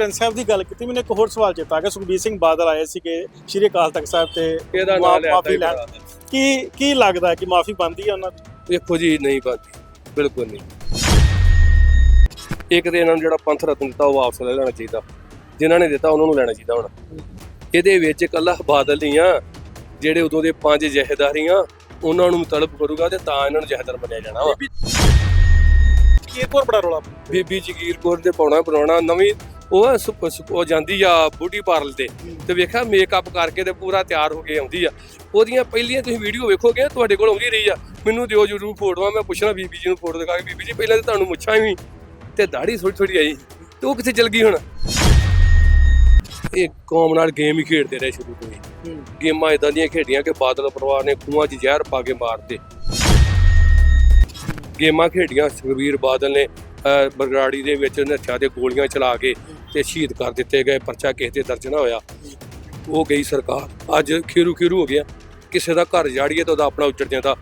ਗ੍ਰੰਥ ਸਾਹਿਬ ਦੀ ਗੱਲ ਕੀਤੀ ਮੈਨੂੰ ਇੱਕ ਹੋਰ ਸਵਾਲ ਚੇਤਾ ਆ ਗਿਆ। ਸੁਖਬੀਰ ਸਿੰਘ ਬਾਦਲ ਆਏ ਸੀਗੇ ਸ਼੍ਰੀ ਅਕਾਲ ਤਖਤ ਸਾਹਿਬ ਤੇ ਇਹਦਾ ਨਾਂ ਮਾਫ਼ੀ ਲੈਣ। ਕੀ ਕੀ ਲੱਗਦਾ ਹੈ ਕਿ ਮਾਫੀ ਬਣਦੀ ਹੈ ਉਹਨਾਂ ਦੀ? ਦੇਖੋ ਜੀ ਨਹੀਂ ਬਾਤ ਬਿਲਕੁਲ ਨਹੀਂ। ਇੱਕ ਤੇ ਇਹਨਾਂ ਨੂੰ ਜਿਹੜਾ ਪੰਥ ਰਤਨ ਦਿੱਤਾ ਉਹ ਵਾਪਸ ਲੈ ਲੈਣਾ ਚਾਹੀਦਾ। ਜਿਨ੍ਹਾਂ ਨੇ ਦਿੱਤਾ ਉਹਨਾਂ ਨੂੰ ਲੈਣਾ ਚਾਹੀਦਾ ਹੁਣ। ਇਹਦੇ ਵਿੱਚ ਇਕੱਲਾ ਬਾਦਲ ਨਹੀਂ ਆ ਜਿਹੜੇ ਉਦੋਂ ਦੇ ਪੰਜ ਜਹੇਦਾਰੀਆਂ ਉਹਨਾਂ ਨੂੰ ਤਲਬ ਕਰੂਗਾ ਤੇ ਤਾਂ ਇਹਨਾਂ ਨੂੰ ਜਹੇਦਾਰ ਮੰਨਿਆ ਜਾਣਾ ਵਾ। ਹੋਰ ਬੜਾ ਰੋਲਾ। ਬੀਬੀ ਜਗੀਰ ਕੌਰ ਦੇ ਪਾਉਣਾ ਬਣਾਉਣਾ ਨਵੀਂ ਉਹ ਸੁ- ਸੁ- ਉਹ ਜਾਂਦੀ ਆ ਬੂਟੀ ਪਾਰਲ ਤੇ ਤੇ ਵੇਖਿਆ ਮੇਕਅਪ ਕਰਕੇ ਤੇ ਪੂਰਾ ਤਿਆਰ ਹੋ ਕੇ ਆਉਂਦੀ ਆ। ਉਹਦੀਆਂ ਪਹਿਲੀਆਂ ਤੁਸੀਂ ਵੀਡੀਓ ਵੇਖੋਗੇ ਤੁਹਾਡੇ ਕੋਲ ਆਉਂਦੀ ਰਹੀ ਆ। ਮੈਨੂੰ ਦਿਓ ਜਰੂਰ ਫੋਟੋਆਂ ਮੈਂ ਪੁੱਛਣਾ ਬੀਬੀ ਜੀ ਨੂੰ ਫੋਟੋ ਦਿਖਾ ਕੇ ਬੀਬੀ ਜੀ ਪਹਿਲਾਂ ਤਾਂ ਤੁਹਾਨੂੰ ਮੁੱਛਾਂ ਵੀ ਤੇ ਦਾੜੀ ਥੋੜੀ ਥੋੜੀ ਆਈ। ਤੇ ਉਹ ਕਿੱਥੇ ਚਲ ਗਈ ਹੁਣ? ਇਹ ਕੌਮ ਨਾਲ ਗੇਮ ਹੀ ਖੇਡਦੇ ਰਹੇ ਸ਼ੁਰੂ ਤੋਂ ਹੀ। ਗੇਮਾਂ ਇਦਾਂ ਦੀਆਂ ਖੇਡੀਆਂ ਕਿ ਬਾਦਲ ਪਰਿਵਾਰ ਨੇ ਖੂਹਾਂ 'ਚ ਜ਼ਹਿਰ ਪਾ ਕੇ ਮਾਰਤੇ। ਗੇਮਾਂ ਖੇਡੀਆਂ ਸੁਖਬੀਰ ਬਾਦਲ ਨੇ ਅਹ, ਬਰਗਾੜੀ ਦੇ ਵਿੱਚ ਨੱਥਿਆਂ ਤੇ ਗੋਲੀਆਂ ਚਲਾ ਕੇ ਤੇ ਸ਼ਹੀਦ ਕਰ ਦਿੱਤੇ ਗਏ, ਪਰਚਾ ਕਿਸੇ ਤੇ ਦਰਜ ਨਾ ਹੋਇਆ। ਉਹ ਗਈ ਸਰਕਾਰ। ਅੱਜ ਖੇਰੂ ਖੇਰੂ ਹੋ ਗਿਆ। ਕਿਸੇ ਦਾ ਘਰ ਜਾੜੀਏ ਤਾਂ ਉਹਦਾ ਆਪਣਾ ਉੱਜੜ ਜਾਂਦਾ।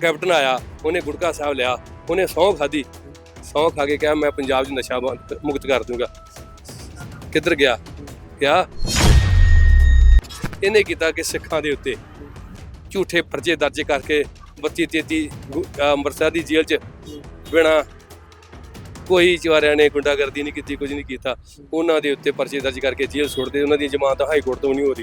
ਕੈਪਟਨ ਆਇਆ, ਉਹਨੇ ਗੁਟਕਾ ਸਾਹਿਬ ਲਿਆ। ਉਹਨੇ ਸਹੁੰ ਖਾਦੀ ਸਹੁੰ ਖਾ ਕੇ ਕਿਹਾ, ਮੈਂ ਪੰਜਾਬ 'ਚ ਨਸ਼ਾ ਮੁਕਤ ਕਰ ਦੂੰਗਾ। ਕਿੱਧਰ ਗਿਆ? ਗਿਆ ਇਹਨੇ ਕੀਤਾ ਕਿ ਸਿੱਖਾਂ ਦੇ ਉੱਤੇ ਝੂਠੇ ਪਰਚੇ ਦਰਜ ਕਰਕੇ 32 33 ਅੰਮ੍ਰਿਤਸਰ ਦੀ ਜੇਲ੍ਹ 'ਚ ਬਿਨਾ ਕੋਈ ਚਵਾਰਿਆਂ ਨੇ ਗੁੰਡਾਗਰਦੀ ਨਹੀਂ ਕੀਤੀ, ਕੁਝ ਨਹੀਂ ਕੀਤਾ। ਉਹਨਾਂ ਦੇ ਉੱਤੇ ਪਰਚੇ ਦਰਜ ਕਰਕੇ ਜੇਲ੍ਹ ਸੁੱਟਦੇ ਉਹਨਾਂ ਦੀਆਂ ਜ਼ਮਾਨਤਾਂ ਹਾਈ ਕੋਰਟ ਤੋਂ ਨਹੀਂ ਹੋ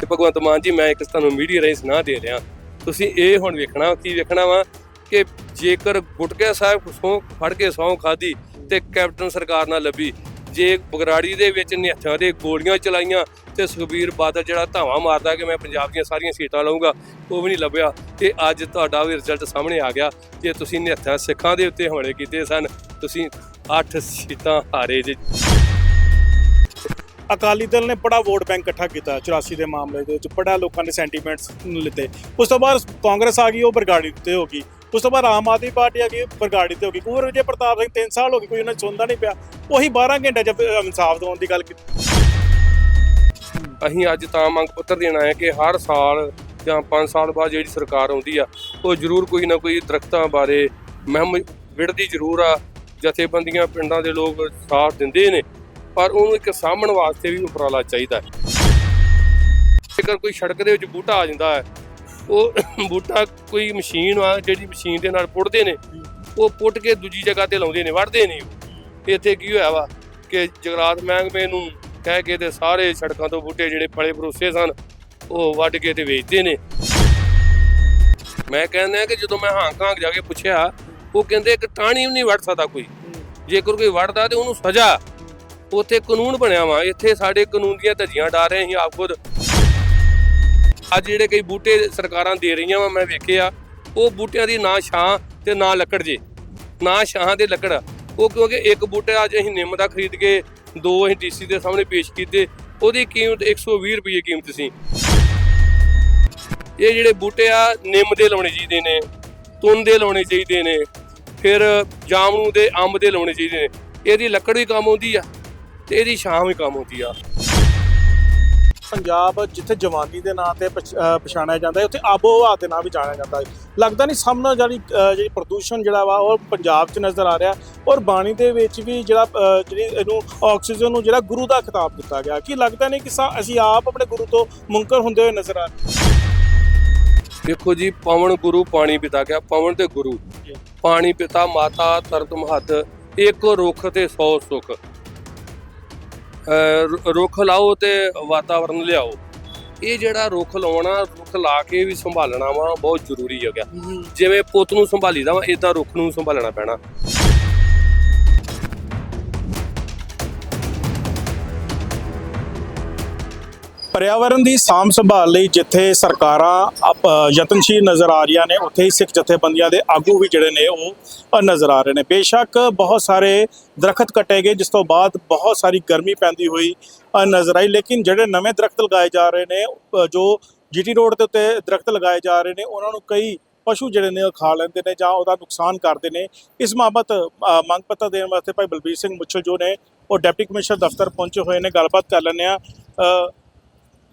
ਤੇ ਭਗਵੰਤ ਮਾਨ ਜੀ, ਮੈਂ ਇੱਕ ਤੁਹਾਨੂੰ ਮੀਡੀਆ ਰਾਹੀਂ ਸੁਣਾ ਦੇ ਰਿਹਾ। ਤੁਸੀਂ ਇਹ ਹੁਣ ਵੇਖਣਾ, ਕੀ ਵੇਖਣਾ ਵਾ ਕਿ ਜੇਕਰ ਗੁਟਕੇ ਸਾਹਿਬ ਸਹੁੰ ਫੜ ਕੇ ਸਹੁੰ ਖਾਦੀ ਤੇ ਕੈਪਟਨ ਸਰਕਾਰ ਨਾਲ ਲੱਭੀ, ਜੇ ਬਗਰਾੜੀ ਦੇ ਵਿੱਚ ਨਿਹੱਥਾਂ ਦੇ ਗੋਲੀਆਂ ਚਲਾਈਆਂ ਤੇ ਸੁਖਬੀਰ ਬਾਦਲ ਜਿਹੜਾ ਧਾਵਾ ਮਾਰਦਾ ਕਿ ਮੈਂ ਪੰਜਾਬ ਦੀਆਂ ਸਾਰੀਆਂ ਸੀਟਾਂ ਲਵਾਂਗਾ ਉਹ ਵੀ ਨਹੀਂ ਲੱਭਿਆ। ਤੇ ਅੱਜ ਤੁਹਾਡਾ ਵੀ ਰਿਜ਼ਲਟ ਸਾਹਮਣੇ ਆ ਗਿਆ। ਜੇ ਤੁਸੀਂ ਨਿਹੱਥਾ ਸਿੱਖਾਂ ਦੇ ਉੱਤੇ ਹਮਲੇ ਕੀਤੇ ਸਨ, ਤੁਸੀਂ 8 ਸੀਟਾਂ ਹਾਰੇ ਜੇ। ਅਕਾਲੀ ਦਲ ਨੇ ਬੜਾ ਵੋਟ ਬੈਂਕ ਇਕੱਠਾ ਕੀਤਾ 84 ਦੇ ਮਾਮਲੇ ਦੇ ਵਿੱਚ, ਬੜਾ ਲੋਕਾਂ ਨੇ ਸੈਂਟੀਮੈਂਟਸ ਲਿੱਤੇ। ਉਸ ਤੋਂ ਬਾਅਦ ਕਾਂਗਰਸ ਆ ਗਈ, ਉਹ ਬਰਗਾੜੀ ਤੇ ਹੋ ਗਈ। ਉਸ ਤੋਂ ਬਾਅਦ ਆਮ ਆਦਮੀ ਪਾਰਟੀ ਆ ਗਈ ਬਰਗਾੜੀ ਤੇ ਹੋ ਗਈ। ਕੁੰਵਰ ਵਿਜੇ ਪ੍ਰਤਾਪ ਸਿੰਘ 3 ਸਾਲ ਹੋ ਗਏ, ਕੋਈ ਉਹਨਾਂ ਨੂੰ ਸੁਣਦਾ ਨਹੀਂ ਪਿਆ। ਉਹੀ 12 ਘੰਟੇ ਚ ਇਨਸਾਫ ਦਿਵਾਉਣ ਦੀ ਗੱਲ ਕੀਤੀ। ਅਸੀਂ ਅੱਜ ਤਾਂ ਮੰਗ ਪੱਤਰ ਦੇਣਾ ਹੈ ਕਿ ਹਰ ਸਾਲ ਜਾਂ 5 ਸਾਲ ਬਾਅਦ ਜਿਹੜੀ ਸਰਕਾਰ ਆਉਂਦੀ ਆ, ਉਹ ਜ਼ਰੂਰ ਕੋਈ ਨਾ ਕੋਈ ਦਰਖਤਾਂ ਬਾਰੇ ਮਹਿਮ ਵਿੜਦੀ ਜ਼ਰੂਰ ਆ ਜਥੇਬੰਦੀਆਂ ਪਿੰਡਾਂ ਦੇ ਲੋਕ ਸਾਥ ਦਿੰਦੇ ਨੇ, ਪਰ ਉਹਨੂੰ ਇੱਕ ਸਾਂਭਣ ਵਾਸਤੇ ਵੀ ਉਪਰਾਲਾ ਚਾਹੀਦਾ ਹੈ ਜੇਕਰ ਕੋਈ ਸੜਕ ਦੇ ਵਿੱਚ ਬੂਟਾ ਆ ਜਾਂਦਾ ਹੈ, ਉਹ ਬੂਟਾ ਕੋਈ ਮਸ਼ੀਨ ਆ, ਜਿਹੜੀ ਮਸ਼ੀਨ ਦੇ ਨਾਲ ਪੁੱਟਦੇ ਨੇ, ਉਹ ਪੁੱਟ ਕੇ ਦੂਜੀ ਜਗ੍ਹਾ ਤੇ ਲਾਉਂਦੇ ਨੇ ਵੜਦੇ ਨਹੀਂ ਉਹ। ਇੱਥੇ ਕੀ ਹੋਇਆ ਵਾ ਕਿ ਜਗਰਾਤ ਮਹਿਕਮੇ ਨੂੰ ਕਹਿ ਕੇ ਤੇ ਸਾਰੇ ਸੜਕਾਂ ਤੋਂ ਬੂਟੇ ਜਿਹੜੇ ਫਲੇ ਪਰੋਸੇ ਸਨ, ਉਹ ਵੱਢ ਕੇ ਤੇ ਵੇਚਦੇ ਨੇ। ਮੈਂ ਕਹਿੰਦਾ ਕਿ ਜਦੋਂ ਮੈਂ ਹਾਂਗ ਕਾਂਗ ਜਾ ਕੇ ਪੁੱਛਿਆ, ਉਹ ਕਹਿੰਦੇ ਕਿ ਟਾਣੀ ਵੀ ਨਹੀਂ ਵੱਢ ਸਕਦਾ ਕੋਈ। ਜੇਕਰ ਕੋਈ ਵੱਢਦਾ ਤੇ ਉਹਨੂੰ ਸਜ਼ਾ। ਉੱਥੇ ਕਾਨੂੰਨ ਬਣਿਆ ਵਾ, ਇੱਥੇ ਸਾਡੇ ਕਾਨੂੰਨ ਦੀਆਂ ਧੱਜੀਆਂ ਡਾ ਰਹੇ ਅਸੀਂ ਆਪ ਖੁਦ। ਅੱਜ ਜਿਹੜੇ ਕਈ ਬੂਟੇ ਸਰਕਾਰਾਂ ਦੇ ਰਹੀਆਂ ਵਾ, ਮੈਂ ਵੇਖਿਆ, ਉਹ ਬੂਟਿਆਂ ਦੀ ਨਾ ਛਾਂ ਤੇ ਨਾ ਲੱਕੜ ਜੇ। ਨਾ ਛਾਂ ਤੇ ਲੱਕੜ। ਉਹ ਕਿਉਂਕਿ ਇੱਕ ਬੂਟਾ ਅੱਜ ਅਸੀਂ ਨਿੰਮ ਦਾ ਖਰੀਦ ਕੇ ਦੋ ਅਸੀਂ ਡੀਸੀ ਦੇ ਸਾਹਮਣੇ ਪੇਸ਼ ਕੀਤੇ, ਉਹਦੀ ਕੀਮਤ 120 ਰੁਪਏ ਕੀਮਤ ਸੀ। ਇਹ ਜਿਹੜੇ ਬੂਟੇ ਆ, ਨਿੰਮ ਦੇ ਲਾਉਣੇ ਚਾਹੀਦੇ ਨੇ ਤੁੰਨ ਦੇ ਲਾਉਣੇ ਚਾਹੀਦੇ ਨੇ, ਫਿਰ ਜਾਮਨੂ ਦੇ ਅੰਬ ਦੇ ਲਾਉਣੇ ਚਾਹੀਦੇ ਨੇ। ਇਹਦੀ ਲੱਕੜ ਵੀ ਕੰਮ ਆਉਂਦੀ ਆ ਤੇ ਇਹਦੀ ਛਾਂ ਵੀ ਕੰਮ ਆਉਂਦੀ ਆ। ਪੰਜਾਬ ਜਿੱਥੇ ਜਵਾਨੀ ਦੇ ਨਾਂ ਤੇ ਪਛਾਣਿਆ ਜਾਂਦਾ ਹੈ ਉੱਥੇ ਆਬੋ ਹਵਾ ਦੇ ਨਾਂ ਵੀ ਜਾਣਿਆ ਜਾਂਦਾ ਹੈ। ਲੱਗਦਾ ਨਹੀਂ ਸਾਹਮਣੇ ਜਿਹੜੀ ਜਿਹੜੀ ਪ੍ਰਦੂਸ਼ਣ ਜਿਹੜਾ ਵਾ ਉਹ ਪੰਜਾਬ 'ਚ ਨਜ਼ਰ ਆ ਰਿਹਾ ਔਰ ਬਾਣੀ ਦੇ ਵਿੱਚ ਵੀ ਜਿਹੜਾ ਜਿਹੜੀ ਇਹਨੂੰ ਆਕਸੀਜਨ ਨੂੰ ਜਿਹੜਾ ਗੁਰੂ ਦਾ ਖਿਤਾਬ ਦਿੱਤਾ ਗਿਆ ਕੀ ਲੱਗਦਾ ਨਹੀਂ ਕਿ ਸਾ- ਅਸੀਂ ਆਪ ਆਪਣੇ ਗੁਰੂ ਤੋਂ ਮੁਨਕਰ ਹੁੰਦੇ ਹੋਏ ਨਜ਼ਰ ਆ ਰਹੇ ਦੇਖੋ ਜੀ ਪਵਨ ਗੁਰੂ ਪਾਣੀ ਪਿਤਾ ਗਿਆ ਪਵਨ ਤੇ ਗੁਰੂ। ਪਾਣੀ ਪਿਤਾ ਮਾਤਾ ਤਰਤ ਮਹੱਤ ਇੱਕ ਰੁੱਖ ਤੇ 100 ਸੁਖ। ਰੁੱਖ ਲਾਓ ਤੇ ਵਾਤਾਵਰਨ ਲਿਆਓ। ਇਹ ਜਿਹੜਾ ਰੁੱਖ ਲਾਉਣਾ ਰੁੱਖ ਲਾ ਕੇ ਵੀ ਸੰਭਾਲਣਾ ਵਾ ਬਹੁਤ ਜ਼ਰੂਰੀ ਹੋ। ਗਿਆ ਜਿਵੇਂ ਪੁੱਤ ਨੂੰ ਸੰਭਾਲੀਦਾ ਵਾ ਇਦਾਂ ਰੁੱਖ ਨੂੰ ਸੰਭਾਲਣਾ ਪੈਣਾ। ਪਰਿਆਵਰਨ ਦੀ ਸਾਂਭ ਸੰਭਾਲ ਲਈ ਜਿੱਥੇ ਸਰਕਾਰਾਂ ਯਤਨਸ਼ੀਲ ਨਜ਼ਰ ਆ ਰਹੀਆਂ ਨੇ ਉੱਥੇ ਹੀ ਸਿੱਖ ਜਥੇਬੰਦੀਆਂ ਦੇ ਆਗੂ ਵੀ ਜਿਹੜੇ ਨੇ ਉਹ ਨਜ਼ਰ ਆ ਰਹੇ ਨੇ। ਬੇਸ਼ੱਕ ਬਹੁਤ ਸਾਰੇ ਦਰਖਤ ਕੱਟੇ ਗਏ ਜਿਸ ਤੋਂ ਬਾਅਦ ਬਹੁਤ ਸਾਰੀ ਗਰਮੀ ਪੈਂਦੀ ਹੋਈ ਨਜ਼ਰ ਆਈ। ਲੇਕਿਨ ਜਿਹੜੇ ਨਵੇਂ ਦਰਖਤ ਲਗਾਏ ਜਾ ਰਹੇ ਨੇ ਅ, ਜੋ ਜੀਟੀ ਰੋਡ ਦੇ ਉੱਤੇ ਦਰਖਤ ਲਗਾਏ ਜਾ ਰਹੇ ਨੇ ਉਹਨਾਂ ਨੂੰ ਕਈ ਪਸ਼ੂ ਜਿਹੜੇ ਨੇ ਉਹ ਖਾ ਲੈਂਦੇ ਨੇ ਜਾਂ ਉਹਦਾ ਨੁਕਸਾਨ ਕਰਦੇ ਨੇ। ਇਸ ਮਾਬਤ ਮੰਗ ਪੱਤਰ ਦੇਣ ਵਾਸਤੇ ਭਾਈ ਬਲਬੀਰ ਸਿੰਘ ਮੁੱਛਲ ਜੋ ਨੇ ਉਹ ਡਿਪਟੀ ਕਮਿਸ਼ਨਰ ਦਫ਼ਤਰ ਪਹੁੰਚੇ ਹੋਏ ਨੇ। ਗੱਲਬਾਤ ਕਰ ਲੈਂਦੇ ਆ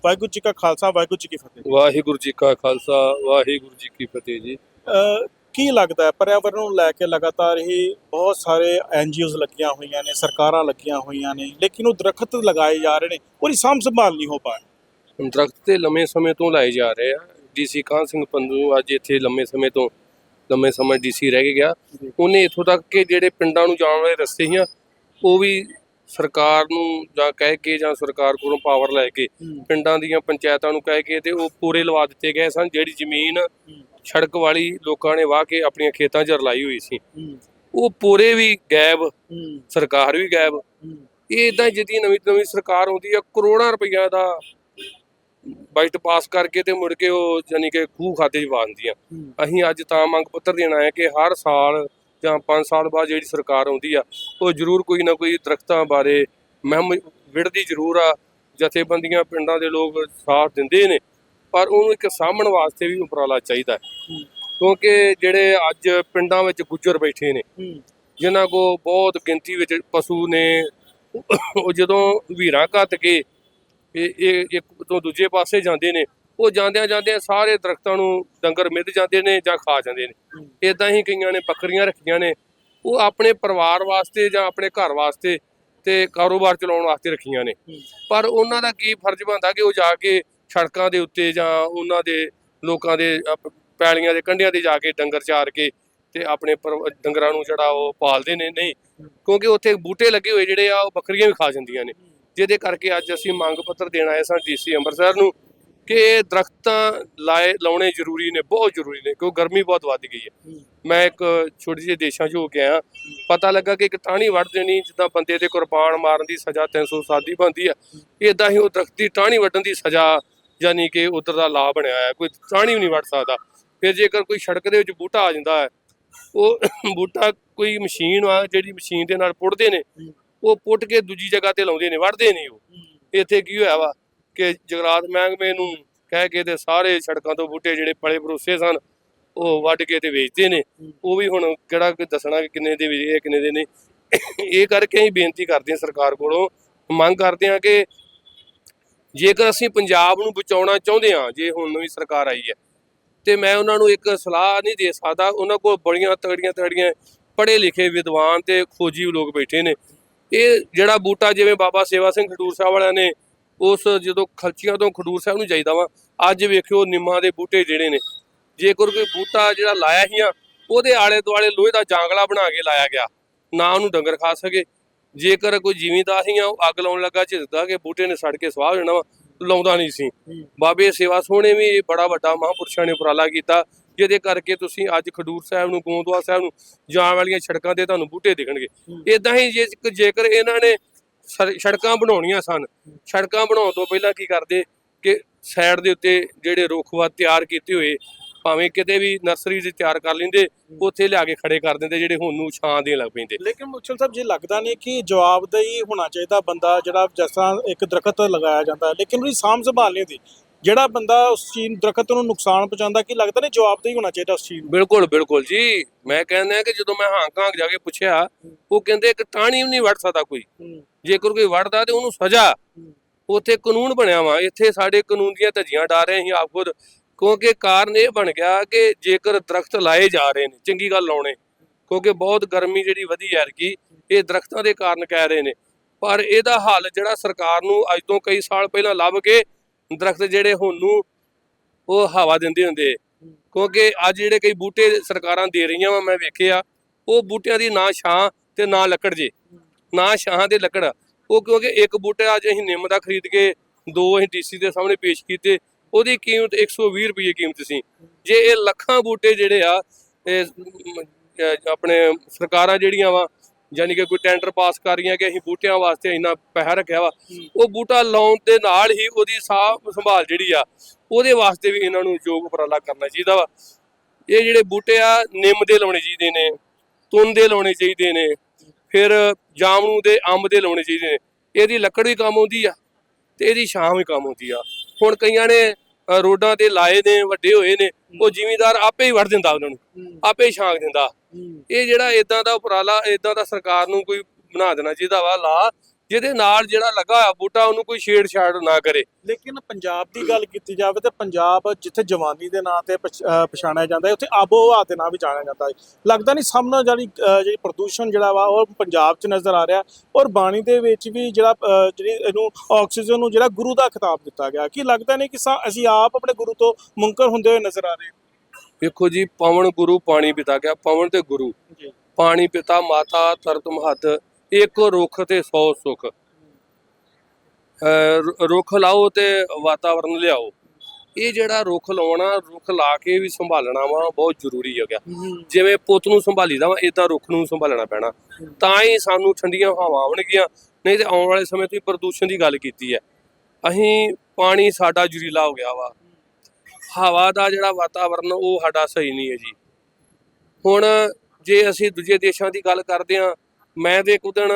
ਵਾਹਿਗੁਰੂ ਜੀ ਕਾ ਖਾਲਸਾ ਵਾਹਿਗੁਰੂ ਜੀ ਕੀ ਫਤਿਹ ਵਾਹਿਗੁਰੂ ਜੀ ਕਾ ਖਾਲਸਾ ਵਾਹਿਗੁਰੂ ਜੀ ਕੀ ਫਤਿਹ ਜੀ। ਕੀ ਲੱਗਦਾ ਹੈ? ਪਰਿਆਵਰਣ ਨੂੰ ਲੈ ਕੇ ਲਗਾਤਾਰ ਹੀ ਬਹੁਤ ਸਾਰੇ ਐਨਜੀਓਜ਼ ਲੱਗੀਆਂ ਹੋਈਆਂ ਨੇ ਸਰਕਾਰਾਂ ਲੱਗੀਆਂ ਹੋਈਆਂ ਨੇ ਲੇਕਿਨ ਉਹ ਦਰਖਤ ਲਗਾਏ ਜਾ ਰਹੇ ਨੇ ਉਹਦੀ ਸਾਂਭ ਸੰਭਾਲ ਨਹੀਂ ਹੋ ਪਾ ਰਹੀ। ਦਰਖਤ ਤੇ ਲੰਮੇ ਸਮੇਂ ਤੋਂ ਲਾਏ ਜਾ ਰਹੇ ਆ। ਡੀਸੀ ਕਾਹਨ ਸਿੰਘ ਪੰਨੂ ਅੱਜ ਇੱਥੇ ਲੰਮੇ ਸਮੇਂ ਤੋਂ ਲੰਮੇ ਸਮੇਂ ਡੀਸੀ ਰਹਿ ਕੇ ਗਿਆ। ਜੀ। ਉਹਨੇ ਇੱਥੋਂ ਤੱਕ ਕਿ ਜਿਹੜੇ ਪਿੰਡਾਂ ਨੂੰ ਜਾਣ ਵਾਲੇ ਰਸਤੇ ਸੀ ਉਹ ਵੀ ਸਰਕਾਰ ਨੂੰ ਜਾਂ ਕਹਿ ਕੇ ਜਾਂ ਸਰਕਾਰ ਕੋਲੋਂ ਪਾਵਰ ਲੈ ਕੇ ਪਿੰਡਾਂ ਦੀਆਂ ਪੰਚਾਇਤਾਂ ਨੂੰ ਕਹਿ ਕੇ ਤੇ ਉਹ ਪੂਰੇ ਲਵਾ ਦਿੱਤੇ ਗਏ ਸਨ ਜਿਹੜੀ ਜ਼ਮੀਨ ਸੜਕ ਵਾਲੀ ਲੋਕਾਂ ਨੇ ਵਾਹ ਕੇ ਆਪਣੀਆਂ ਖੇਤਾਂ 'ਚ ਰਲਾਈ ਹੋਈ ਸੀ। ਉਹ ਪੂਰੇ ਵੀ ਗਾਇਬ ਸਰਕਾਰ ਵੀ ਗਾਇਬ। ਇਹ ਇਦਾਂ ਜਿੱਦੀ ਨਵੀਂ ਨਵੀਂ ਸਰਕਾਰ ਆਉਂਦੀ ਆ ਕਰੋੜਾਂ ਰੁਪਈਆ ਦਾ ਬਜਟ ਪਾਸ ਕਰਕੇ ਤੇ ਮੁੜ ਕੇ ਉਹ ਯਾਨੀ ਕਿ ਖੂਹ ਖਾਤੇ 'ਚ ਪਾ ਦਿੰਦੀਆਂ। ਅਸੀਂ ਅੱਜ ਤਾਂ ਮੰਗ ਪੱਤਰ ਦੇਣ ਆਏ ਕਿ ਹਰ ਸਾਲ ਜਾਂ 5 ਸਾਲ ਬਾਅਦ ਜਿਹੜੀ ਸਰਕਾਰ ਆਉਂਦੀ ਆ ਉਹ ਜ਼ਰੂਰ ਕੋਈ ਨਾ ਕੋਈ ਦਰਖਤਾਂ ਬਾਰੇ ਮਹਿਮ ਵਿੜਦੀ ਜ਼ਰੂਰ ਆ। ਜਥੇਬੰਦੀਆਂ ਪਿੰਡਾਂ ਦੇ ਲੋਕ ਸਾਥ ਦਿੰਦੇ ਨੇ ਪਰ ਉਹਨੂੰ ਇੱਕ ਸਾਂਭਣ ਵਾਸਤੇ ਵੀ ਉਪਰਾਲਾ ਚਾਹੀਦਾ ਕਿਉਂਕਿ ਜਿਹੜੇ ਅੱਜ ਪਿੰਡਾਂ ਵਿੱਚ ਗੁੱਜਰ ਬੈਠੇ ਨੇ ਜਿਨ੍ਹਾਂ ਕੋ ਬਹੁਤ ਗਿਣਤੀ ਵਿੱਚ ਪਸ਼ੂ ਨੇ ਉਹ ਜਦੋਂ ਵੀਰਾਂ ਘੱਤ ਕੇ ਇਹ ਇੱਕ ਤੋਂ ਦੂਜੇ ਪਾਸੇ ਜਾਂਦੇ ਨੇ ਉਹ ਜਾਂਦਿਆਂ ਜਾਂਦਿਆਂ ਸਾਰੇ ਦਰਖਤਾਂ ਨੂੰ ਡੰਗਰ ਮਿੱਧ ਜਾਂਦੇ ਨੇ ਜਾਂ ਖਾ ਜਾਂਦੇ ਨੇ। ਇਦਾਂ ਹੀ ਕਈਆਂ ਨੇ ਬੱਕਰੀਆਂ ਰੱਖੀਆਂ ਨੇ। ਉਹ ਆਪਣੇ ਪਰਿਵਾਰ ਵਾਸਤੇ ਜਾਂ ਆਪਣੇ ਘਰ ਵਾਸਤੇ ਤੇ ਕਾਰੋਬਾਰ ਚਲਾਉਣ ਵਾਸਤੇ ਰੱਖੀਆਂ ਨੇ। ਪਰ ਉਹਨਾਂ ਦਾ ਕੀ ਫਰਜ਼ ਬਣਦਾ ਕਿ ਉਹ ਜਾ ਕੇ ਸੜਕਾਂ ਦੇ ਉੱਤੇ ਜਾਂ ਉਹਨਾਂ ਦੇ ਲੋਕਾਂ ਦੇ ਪੈਲੀਆਂ ਦੇ ਕੰਢਿਆਂ ਤੇ ਜਾ ਕੇ ਡੰਗਰ ਚਾਰ ਕੇ ਤੇ ਆਪਣੇ ਡੰਗਰਾਂ ਨੂੰ ਜਿਹੜਾ ਉਹ ਪਾਲਦੇ ਨੇ। ਨਹੀਂ ਕਿਉਂਕਿ ਉੱਥੇ ਬੂਟੇ ਲੱਗੇ ਹੋਏ ਜਿਹੜੇ ਆ ਉਹ ਬੱਕਰੀਆਂ ਵੀ ਖਾ ਜਾਂਦੀਆਂ ਨੇ। ਜਿਹਦੇ ਕਰਕੇ ਅੱਜ ਅਸੀਂ ਮੰਗ ਪੱਤਰ ਦੇਣ ਆਏ ਸਾਂ ਡੀਸੀ ਅੰਮ੍ਰਿਤਸਰ ਨੂੰ ਕਿ ਇਹ ਦਰਖਤਾਂ ਲਾਏ ਲਾਉਣੇ ਜ਼ਰੂਰੀ ਨੇ ਬਹੁਤ ਜ਼ਰੂਰੀ ਨੇ ਕਿਉਂਕਿ ਗਰਮੀ ਬਹੁਤ ਵੱਧ ਗਈ ਹੈ। ਮੈਂ ਇੱਕ ਛੋਟੇ ਜਿਹੇ ਦੇਸ਼ਾਂ 'ਚ ਹੋ ਕੇ ਆਇਆ ਪਤਾ ਲੱਗਾ ਕਿ ਇੱਕ ਟਾਹਣੀ ਵੱਢ ਦੇਣੀ ਜਿੱਦਾਂ ਬੰਦੇ ਤੇ ਕੁਰਬਾਨ ਮਾਰਨ ਦੀ ਸਜ਼ਾ 307 ਦੀ ਬਣਦੀ ਆ ਇਦਾਂ ਹੀ ਉਹ ਦਰਖਤ ਦੀ ਟਾਹਣੀ ਵੱਢਣ ਦੀ ਸਜ਼ਾ ਯਾਨੀ ਕਿ ਉਧਰ ਦਾ ਲਾਅ ਬਣਿਆ ਹੈ ਕੋਈ ਟਾਹਣੀ ਵੀ ਨਹੀਂ ਵੱਢ ਸਕਦਾ। ਫਿਰ ਜੇਕਰ ਕੋਈ ਸੜਕ ਦੇ ਵਿੱਚ ਬੂਟਾ ਆ ਜਾਂਦਾ ਹੈ ਉਹ ਬੂਟਾ ਕੋਈ ਮਸ਼ੀਨ ਆ ਜਿਹੜੀ ਮਸ਼ੀਨ ਦੇ ਨਾਲ ਪੁੱਟਦੇ ਨੇ ਉਹ ਪੁੱਟ ਕੇ ਦੂਜੀ ਜਗ੍ਹਾ ਤੇ ਲਾਉਂਦੇ ਨੇ ਵੱਢਦੇ ਨਹੀਂ ਉਹ। ਇੱਥੇ ਕੀ ਹੋਇਆ ਵਾ? ਕਿ ਜਗਰਾਤ ਮਹਿਕਮੇ ਨੂੰ ਕਹਿ ਕੇ ਤੇ ਸਾਰੇ ਸੜਕਾਂ ਤੋਂ ਬੂਟੇ ਜਿਹੜੇ ਪਲੇ ਪਰੋਸੇ ਸਨ, ਉਹ ਵੱਢ ਕੇ ਤੇ ਵੇਚਦੇ ਨੇ। ਉਹ ਵੀ ਹੁਣ ਕਿਹੜਾ ਦੱਸਣਾ ਕਿ ਕਿੰਨੇ ਦੇ ਵੇਚੇ ਕਿੰਨੇ ਦੇ ਨਹੀਂ ਇਹ ਕਰਕੇ ਅਸੀਂ ਬੇਨਤੀ ਕਰਦੇ ਹਾਂ ਸਰਕਾਰ ਕੋਲੋਂ, ਮੰਗ ਕਰਦੇ ਹਾਂ ਕਿ ਜੇਕਰ ਅਸੀਂ ਪੰਜਾਬ ਨੂੰ ਬਚਾਉਣਾ ਚਾਹੁੰਦੇ ਹਾਂ, ਜੇ ਹੁਣ ਨਵੀਂ ਸਰਕਾਰ ਆਈ ਹੈ, ਤੇ ਮੈਂ ਉਹਨਾਂ ਨੂੰ ਇੱਕ ਸਲਾਹ ਨਹੀਂ ਦੇ ਸਕਦਾ। ਉਹਨਾਂ ਕੋਲ ਬੜੀਆਂ ਤਗੜੀਆਂ ਤਗੜੀਆਂ ਪੜ੍ਹੇ ਲਿਖੇ ਵਿਦਵਾਨ ਤੇ ਖੋਜੀ ਲੋਕ ਬੈਠੇ ਨੇ। ਇਹ ਜਿਹੜਾ ਬੂਟਾ ਜਿਵੇਂ ਬਾਬਾ ਸੇਵਾ ਸਿੰਘ ਖਡੂਰ ਸਾਹਿਬ ਵਾਲਿਆਂ ਨੇ ਉਸ ਜਦੋਂ ਖਲਚੀਆਂ ਤੋਂ ਖਡੂਰ ਸਾਹਿਬ ਨੂੰ ਜਾਈਦਾ ਵਾ ਅੱਜ ਵੇਖਿਓ ਨਿੰਮਾਂ ਦੇ ਬੂਟੇ ਜਿਹੜੇ ਨੇ। ਜੇਕਰ ਕੋਈ ਬੂਟਾ ਜਿਹੜਾ ਲਾਇਆ ਹੀ ਆ ਉਹਦੇ ਆਲੇ ਦੁਆਲੇ ਲੋਹੇ ਦਾ ਜਾਂਗਲਾ ਬਣਾ ਕੇ ਲਾਇਆ ਗਿਆ। ਨਾ ਉਹਨੂੰ ਡੰਗਰ ਖਾ ਸਕੇ। ਜੇਕਰ ਕੋਈ ਜ਼ਿਮੀਂਦਾਰ ਹੀ ਆ ਉਹ ਅੱਗ ਲਾਉਣ ਲੱਗਾ ਝਿਜਦਾ ਕਿ ਬੂਟੇ ਨੇ ਸੜ ਕੇ ਸਵਾਹ ਹੋ ਜਾਣਾ ਵਾ ਲਾਉਂਦਾ ਨਹੀਂ ਸੀ। ਬਾਬੇ ਸੇਵਾ ਸੋਹਣੇ ਵੀ ਇਹ ਬੜਾ ਵੱਡਾ ਮਹਾਂਪੁਰਸ਼ਾਂ ਨੇ ਉਪਰਾਲਾ ਕੀਤਾ ਜਿਹਦੇ ਕਰਕੇ ਤੁਸੀਂ ਅੱਜ ਖਡੂਰ ਸਾਹਿਬ ਨੂੰ ਗੋਂਦਵਾ ਸਾਹਿਬ ਨੂੰ ਜਾਣ ਵਾਲੀਆਂ ਸੜਕਾਂ ਤੇ ਤੁਹਾਨੂੰ ਬੂਟੇ ਦਿਖਣਗੇ। ਇਦਾਂ ਹੀ ਜੇਕਰ ਇਹਨਾਂ ਨੇ ਸੜ- ਸੜਕਾਂ ਬਣਾਉਣੀਆਂ ਸਨ। ਸੜਕਾਂ ਬਣਾਉਣ ਤੋਂ ਪਹਿਲਾਂ ਕੀ ਕਰਦੇ ਕਿ ਸਾਈਡ ਦੇ ਉੱਤੇ ਜਿਹੜੇ ਰੁੱਖਵਾ ਤਿਆਰ ਕੀਤੇ ਹੋਏ, ਭਾਵੇਂ ਕਿਤੇ ਵੀ ਨਰਸਰੀ 'ਚ ਤਿਆਰ ਕਰ ਲੈਂਦੇ, ਉੱਥੇ ਲਿਆ ਕੇ ਖੜੇ ਕਰ ਦਿੰਦੇ, ਜਿਹੜੇ ਹੁਣ ਨੂੰ ਛਾਂ ਦੇਣ ਲੱਗ ਪੈਂਦੇ। ਲੇਕਿਨ ਮੁਖਸ਼ਲ ਸਾਹਿਬ, ਜੇ ਲੱਗਦਾ ਨਹੀਂ ਕਿ ਜਵਾਬਦੇਹੀ ਹੋਣਾ ਚਾਹੀਦਾ ਬੰਦਾ ਜਿਹੜਾ ਜਿਸ ਤਰ੍ਹਾਂ ਇੱਕ ਦਰਖਤ ਲਗਾਇਆ ਜਾਂਦਾ ਹੈ ਲੇਕਿਨ ਉਹਦੀ ਸਾਂਭ ਸੰਭਾਲ ਨਹੀਂ ਹੁੰਦੀ। ਜਿਹੜਾ ਬੰਦਾ ਉਸ ਚੀਜ਼ ਦਰਖਤ ਨੂੰ ਨੁਕਸਾਨ ਪਹੁੰਚਾਉਂਦਾ ਕੀ ਲੱਗਦਾ ਨਹੀਂ ਜਵਾਬਦੇਹੀ ਹੋਣਾ ਚਾਹੀਦਾ ਉਸ ਚੀਜ਼ ਨੂੰ? ਬਿਲਕੁਲ ਬਿਲਕੁਲ ਜੀ। ਮੈਂ ਕਹਿੰਦਾ ਕਿ ਜਦੋਂ ਮੈਂ ਹਾਂ ਕਾਂ ਜਾ ਕੇ ਪੁੱਛਿਆ ਉਹ ਕਹਿੰਦੇ ਇੱਕ ਟਾਹਣੀ ਵੀ ਨਹੀਂ ਵੜ ਸਕਦਾ ਕੋਈ। ਜੇਕਰ ਕੋਈ ਵੜਦਾ ਤੇ ਉਹਨੂੰ ਸਜ਼ਾ। ਉੱਥੇ ਕਾਨੂੰਨ ਬਣਿਆ ਵਾ। ਇੱਥੇ ਸਾਡੇ ਕਾਨੂੰਨ ਦੀਆਂ ਧੱਜੀਆਂ ਡਾ ਰਹੇ ਅਸੀਂ ਆਪ ਖੁਦ। ਕਿਉਂਕਿ ਕਾਰਨ ਇਹ ਬਣ ਗਿਆ ਕਿ ਜੇਕਰ ਦਰਖਤ ਲਾਏ ਜਾ ਰਹੇ ਨੇ ਚੰਗੀ ਗੱਲ ਲਾਉਣੇ। ਕਿਉਂਕਿ ਬਹੁਤ ਗਰਮੀ ਜਿਹੜੀ ਵਧੀ ਯਾਰ ਕੀ ਇਹ ਦਰਖਤਾਂ ਦੇ ਕਾਰਨ ਕਹਿ ਰਹੇ ਨੇ। ਪਰ ਇਹਦਾ ਹੱਲ ਜਿਹੜਾ ਸਰਕਾਰ ਨੂੰ ਅੱਜ ਤੋਂ ਕਈ ਸਾਲ ਪਹਿਲਾਂ ਲੱਭ ਕੇ ਦਰਖਤ ਜਿਹੜੇ ਹੁਣ ਨੂੰ ਉਹ ਹਵਾ ਦਿੰਦੇ ਹੁੰਦੇ ਕਿਉਂਕਿ ਅੱਜ ਜਿਹੜੇ ਕਈ ਬੂਟੇ ਸਰਕਾਰਾਂ ਦੇ ਰਹੀਆਂ ਵਾ, ਮੈਂ ਵੇਖਿਆ, ਉਹ ਬੂਟਿਆਂ ਦੀ ਨਾ ਛਾਂ ਤੇ ਨਾ ਲੱਕੜ ਜੇ। ਨਾ ਛਾਂ ਤੇ ਲੱਕੜ। ਉਹ ਕਿਉਂਕਿ ਇੱਕ ਬੂਟਾ ਅੱਜ ਅਸੀਂ ਨਿੰਮ ਦਾ ਖਰੀਦ ਕੇ ਦੋ ਅਸੀਂ ਡੀਸੀ ਦੇ ਸਾਹਮਣੇ ਪੇਸ਼ ਕੀਤੇ, ਉਹਦੀ ਕੀਮਤ 120 ਰੁਪਏ ਕੀਮਤ ਸੀ। ਜੇ ਇਹ ਲੱਖਾਂ ਬੂਟੇ ਜਿਹੜੇ ਆ ਆਪਣੇ ਸਰਕਾਰਾਂ ਜਿਹੜੀਆਂ ਵਾ ਯਾਨੀ ਕਿ ਕੋਈ ਟੈਂਡਰ ਪਾਸ ਕਰ ਰਹੀਆਂ ਕਿ ਅਸੀਂ ਬੂਟਿਆਂ ਵਾਸਤੇ ਇੰਨਾ ਪੈਸਾ ਰੱਖਿਆ ਵਾ। ਉਹ ਬੂਟਾ ਲਾਉਣ ਦੇ ਨਾਲ ਹੀ ਉਹਦੀ ਸਾਹ ਸੰਭਾਲ ਜਿਹੜੀ ਆ ਉਹਦੇ ਵਾਸਤੇ ਵੀ ਇਹਨਾਂ ਨੂੰ ਯੋਗ ਉਪਰਾਲਾ ਕਰਨਾ ਚਾਹੀਦਾ ਵਾ। ਇਹ ਜਿਹੜੇ ਬੂਟੇ ਆ ਨਿੰਮ ਦੇ ਲਾਉਣੇ ਚਾਹੀਦੇ ਨੇ ਤੁੰਨ ਦੇ ਲਾਉਣੇ ਚਾਹੀਦੇ ਨੇ ਫਿਰ ਜਾਮਨੂ ਦੇ ਅੰਬ ਦੇ ਲਾਉਣੇ ਚਾਹੀਦੇ ਨੇ। ਇਹਦੀ ਲੱਕੜ ਵੀ ਕੰਮ ਆਉਂਦੀ ਆ ਤੇ ਇਹਦੀ ਛਾਂ ਵੀ ਕੰਮ ਆਉਂਦੀ ਆ। ਹੁਣ ਕਈਆਂ ਨੇ ਰੋਡਾਂ ਤੇ ਲਾਏ ਨੇ ਵੱਡੇ ਹੋਏ ਨੇ ਉਹ ਜ਼ਿਮੀਂਦਾਰ ਆਪੇ ਹੀ ਵੜ ਦਿੰਦਾ ਉਹਨਾਂ ਨੂੰ ਆਪੇ ਹੀ ਛਾਂਕ ਦਿੰਦਾ। ਇਹ ਜਿਹੜਾ ਇਦਾਂ ਦਾ ਉਪਰਾਲਾ ਇਦਾਂ ਦਾ ਸਰਕਾਰ ਨੂੰ ਕੋਈ ਬਣਾ ਦੇਣਾ ਚਾਹੀਦਾ ਵਾ ਲਾ ਜਿਹਦੇ ਨਾਲ ਜਿਹੜਾ ਲੱਗਾ ਹੋਇਆ ਬੂਟਾ ਉਹਨੂੰ ਕੋਈ ਛੇੜਛਾੜ ਨਾ ਕਰੇ। ਲੇਕਿਨ ਪੰਜਾਬ ਦੀ ਗੱਲ ਕੀਤੀ ਜਾਵੇ ਤੇ ਪੰਜਾਬ ਜਿੱਥੇ ਜਵਾਨੀ ਦੇ ਨਾਂ ਤੇ ਪਛਾਣਿਆ ਜਾਂਦਾ ਹੈ ਉੱਥੇ ਆਬੋ ਹਵਾ ਦੇ ਨਾਂ ਵੀ ਜਾਣਿਆ ਜਾਂਦਾ ਹੈ। ਲੱਗਦਾ ਨਹੀਂ ਸਾਹਮਣੇ ਜਿਹੜੀ ਜਿਹੜੀ ਪ੍ਰਦੂਸ਼ਣ ਜਿਹੜਾ ਵਾ ਉਹ ਪੰਜਾਬ 'ਚ ਨਜ਼ਰ ਆ ਰਿਹਾ ਔਰ ਬਾਣੀ ਦੇ ਵਿੱਚ ਵੀ ਜਿਹੜਾ ਜਿਹੜੀ ਇਹਨੂੰ ਆਕਸੀਜਨ ਨੂੰ ਜਿਹੜਾ ਗੁਰੂ ਦਾ ਖਿਤਾਬ ਦਿੱਤਾ ਗਿਆ। ਕੀ ਲੱਗਦਾ ਨਹੀਂ ਕਿ ਅਸੀਂ ਆਪ ਆਪਣੇ ਗੁਰੂ ਤੋਂ ਮੁਨਕਰ ਹੁੰਦੇ ਹੋਏ ਨਜ਼ਰ ਆ ਰਹੇ ਵੇਖੋ ਜੀ ਪਵਨ ਗੁਰੂ ਪਾਣੀ ਪਿਤਾ ਗਿਆ। ਪਵਨ ਤੇ ਗੁਰੂ। ਜੀ। ਪਾਣੀ ਪਿਤਾ ਮਾਤਾ ਤਰਤ ਮਹਤ। ਏਕੋ ਰੁੱਖ ਤੇ ਸੌ ਸੁਖ। ਅਹ ਰੁ- ਰੁੱਖ ਲਾਓ ਤੇ ਵਾਤਾਵਰਨ ਲਿਆਓ। ਇਹ ਜਿਹੜਾ ਰੁੱਖ ਲਾਉਣਾ ਰੁੱਖ ਲਾ ਕੇ ਵੀ ਸੰਭਾਲਣਾ ਵਾ ਬਹੁਤ ਜ਼ਰੂਰੀ ਹੋ ਗਿਆ ਜਿਵੇਂ ਪੁੱਤ ਨੂੰ ਸੰਭਾਲੀਦਾ ਵਾ ਇਦਾਂ ਰੁੱਖ ਨੂੰ ਸੰਭਾਲਣਾ ਪੈਣਾ। ਤਾਂ ਹੀ ਸਾਨੂੰ ਠੰਡੀਆਂ ਹਵਾਵਾਂ ਆਉਣਗੀਆਂ। ਨਹੀਂ ਤੇ ਆਉਣ ਵਾਲੇ ਸਮੇਂ ਤੁਸੀਂ ਪ੍ਰਦੂਸ਼ਣ ਦੀ ਗੱਲ ਕੀਤੀ ਹੈ। ਅਸੀਂ ਪਾਣੀ ਸਾਡਾ ਜ਼ਰੀਲਾ ਹੋ ਗਿਆ ਵਾ। ਹਵਾ ਦਾ ਜਿਹੜਾ ਵਾਤਾਵਰਨ ਉਹ ਸਾਡਾ ਸਹੀ ਨਹੀਂ ਹੈ ਜੀ। ਹੁਣ ਜੇ ਅਸੀਂ ਦੂਜੇ ਦੇਸ਼ਾਂ ਦੀ ਗੱਲ ਕਰਦੇ ਹਾਂ ਮੈਂ ਤੇ ਇੱਕ ਦਿਨ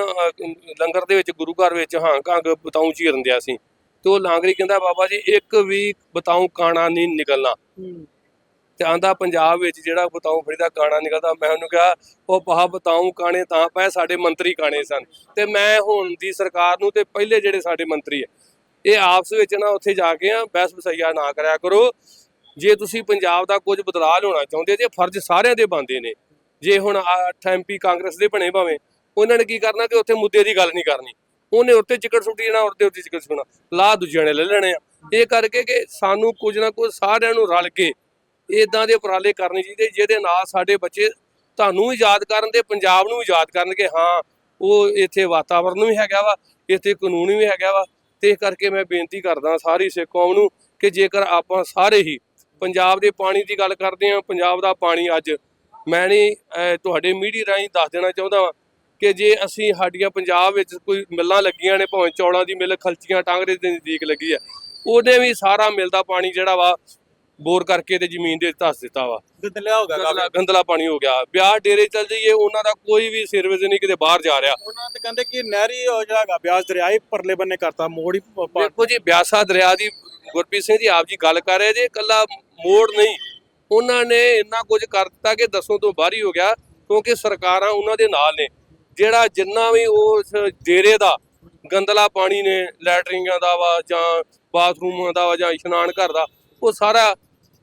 ਲੰਗਰ ਦੇ ਵਿੱਚ ਗੁਰੂ ਘਰ ਵਿੱਚ ਹਾਂ ਕਾਂਗ ਬਤਾਉਂ ਚੀਰਨ ਦਿਆ ਸੀ। ਤੇ ਉਹ ਲਾਂਗਰੀ ਕਹਿੰਦਾ ਬਾਬਾ ਜੀ ਇੱਕ ਵੀ ਬਤਾਉਂ ਕਾਣਾ ਨਹੀਂ ਨਿਕਲਣਾ। ਤੇ ਆਂਦਾ ਪੰਜਾਬ ਵਿੱਚ ਜਿਹੜਾ ਬਤਾਉਂ ਫਰੀਦਾ ਕਾਣਾ ਨਿਕਲਦਾ ਮੈਂ ਉਹਨੂੰ ਕਿਹਾ ਉਹ ਪਹਾ ਬਤਾਉਂ ਕਾਣੇ ਤਾਂ ਪਏ ਸਾਡੇ ਮੰਤਰੀ ਕਾਣੇ ਸਨ। ਤੇ ਮੈਂ ਹੁਣ ਦੀ ਸਰਕਾਰ ਨੂੰ ਤੇ ਪਹਿਲੇ ਜਿਹੜੇ ਸਾਡੇ ਮੰਤਰੀ ਆ ਇਹ ਆਪਸ ਵਿੱਚ ਨਾ ਉੱਥੇ ਜਾ ਕੇ ਆ ਬਹਿਸ ਬਸਈਆ ਨਾ ਕਰਿਆ ਕਰੋ। ਜੇ ਤੁਸੀਂ ਪੰਜਾਬ ਦਾ ਕੁਝ ਬਦਲਾਅ ਲਿਆਉਣਾ ਚਾਹੁੰਦੇ ਜੇ ਫਰਜ਼ ਸਾਰਿਆਂ ਦੇ ਬਣਦੇ ਨੇ। ਜੇ ਹੁਣ 8 ਐਮਪੀ ਕਾਂਗਰਸ ਦੇ ਬਣੇ ਭਾਵੇਂ ਉਹਨਾਂ ਨੇ ਕੀ ਕਰਨਾ ਕਿ ਉੱਥੇ ਮੁੱਦੇ ਦੀ ਗੱਲ ਨਹੀਂ ਕਰਨੀ। ਉਹਨੇ ਉੱਤੇ ਚਿਕਟ ਸੁੱਟੀ ਜਾਣਾ ਉੱਤੇ ਉੱਤੇ ਚਿਕਟ ਸੁੱਟਣਾ। ਲਾ ਦੂਜਿਆਂ ਨੇ ਲੈ ਲੈਣੇ ਆ। ਇਹ ਕਰਕੇ ਕਿ ਸਾਨੂੰ ਕੁਝ ਨਾ ਕੁਝ ਸਾਰਿਆਂ ਨੂੰ ਰਲ ਕੇ ਇਦਾਂ ਦੇ ਉਪਰਾਲੇ ਕਰਨੇ ਚਾਹੀਦੇ, ਜਿਹਦੇ ਨਾਲ ਸਾਡੇ ਬੱਚੇ ਤੁਹਾਨੂੰ ਵੀ ਯਾਦ ਕਰਨ ਤੇ ਪੰਜਾਬ ਨੂੰ ਵੀ ਯਾਦ ਕਰਨ ਕਿ ਹਾਂ, ਉਹ ਇੱਥੇ ਵਾਤਾਵਰਨ ਵੀ ਹੈਗਾ ਵਾ, ਇੱਥੇ ਕਾਨੂੰਨ ਵੀ ਹੈਗਾ ਵਾ। ਤੇ ਇਸ ਕਰਕੇ ਮੈਂ ਬੇਨਤੀ ਕਰਦਾ ਸਾਰੀ ਸਿੱਖ ਕੌਮ ਨੂੰ ਕਿ ਜੇਕਰ ਆਪਾਂ ਸਾਰੇ ਹੀ ਪੰਜਾਬ ਦੇ ਪਾਣੀ ਦੀ ਗੱਲ ਕਰਦੇ ਹਾਂ, ਪੰਜਾਬ ਦਾ ਪਾਣੀ ਅੱਜ ਮੈਂ ਨਹੀਂ ਤੁਹਾਡੇ ਮੀਡੀਆ ਰਾਹੀਂ ਦੱਸ ਦੇਣਾ ਚਾਹੁੰਦਾ ਵਾਂ। ਕਿ ਜੇ ਅਸੀਂ ਸਾਡੀਆਂ ਪੰਜਾਬ ਵਿੱਚ ਕੋਈ ਮਿੱਲਾਂ ਲੱਗੀਆਂ ਨੇ ਭਾਵੇਂ ਚੌਲਾਂ ਦੀ ਮਿੱਲ ਖਲਚੀਆਂ ਟਾਂਗਰੇ ਦੇ ਨਜ਼ਦੀਕ ਲੱਗੀ ਆ ਉਹਨੇ ਵੀ ਸਾਰਾ ਮਿਲਦਾ ਪਾਣੀ ਜਿਹੜਾ ਵਾ ਬੋਰ ਕਰਕੇ ਤੇ ਜ਼ਮੀਨ ਦੇ ਧੱਸ ਦਿੱਤਾ ਵਾ। ਗੰਦਲਿਆ ਹੋ ਗਿਆ ਗੰਦਲਾ ਗੰਦਲਾ ਪਾਣੀ ਹੋ ਗਿਆ। ਵਿਆਹ ਡੇਰੇ ਚੱਲ ਜਾਈਏ ਉਹਨਾਂ ਦਾ ਕੋਈ ਵੀ ਸਰਵਿਸ ਨਹੀਂ ਕਿਤੇ ਬਾਹਰ ਜਾ ਰਿਹਾ। ਉਹਨਾਂ ਤੇ ਕਹਿੰਦੇ ਕਿ ਨਹਿਰੀ ਜਿਹੜਾ ਹੈਗਾ ਬਿਆਸ ਦਰਿਆ ਹੀ ਪਰਲੇ ਬੰਨੇ ਕਰਤਾ ਮੋੜ ਹੀ ਦੇਖੋ ਜੀ ਬਿਆਸਾ ਦਰਿਆ ਦੀ ਗੁਰਪ੍ਰੀਤ ਸਿੰਘ ਜੀ ਆਪ ਜੀ ਗੱਲ ਕਰ ਰਹੇ ਜੇ ਕੱਲਾ ਮੋੜ ਨਹੀਂ। ਉਹਨਾਂ ਨੇ ਇੰਨਾ ਕੁਝ ਕਰ ਦਿੱਤਾ ਕਿ ਦੱਸੋ ਤੋਂ ਬਾਹਰ ਹੀ ਹੋ ਗਿਆ ਕਿਉਂਕਿ ਸਰਕਾਰਾਂ ਉਹਨਾਂ ਦੇ ਨਾਲ ਨੇ। ਜਿਹੜਾ ਜਿੰਨਾ ਵੀ ਉਸ ਡੇਰੇ ਦਾ ਗੰਦਲਾ ਪਾਣੀ ਨੇ ਲੈਟਰਿੰਗਾਂ ਦਾ ਵਾ ਜਾਂ ਬਾਥਰੂਮਾਂ ਦਾ ਵਾ ਜਾਂ ਇਸ਼ਨਾਨ ਘਰ ਦਾ ਉਹ ਸਾਰਾ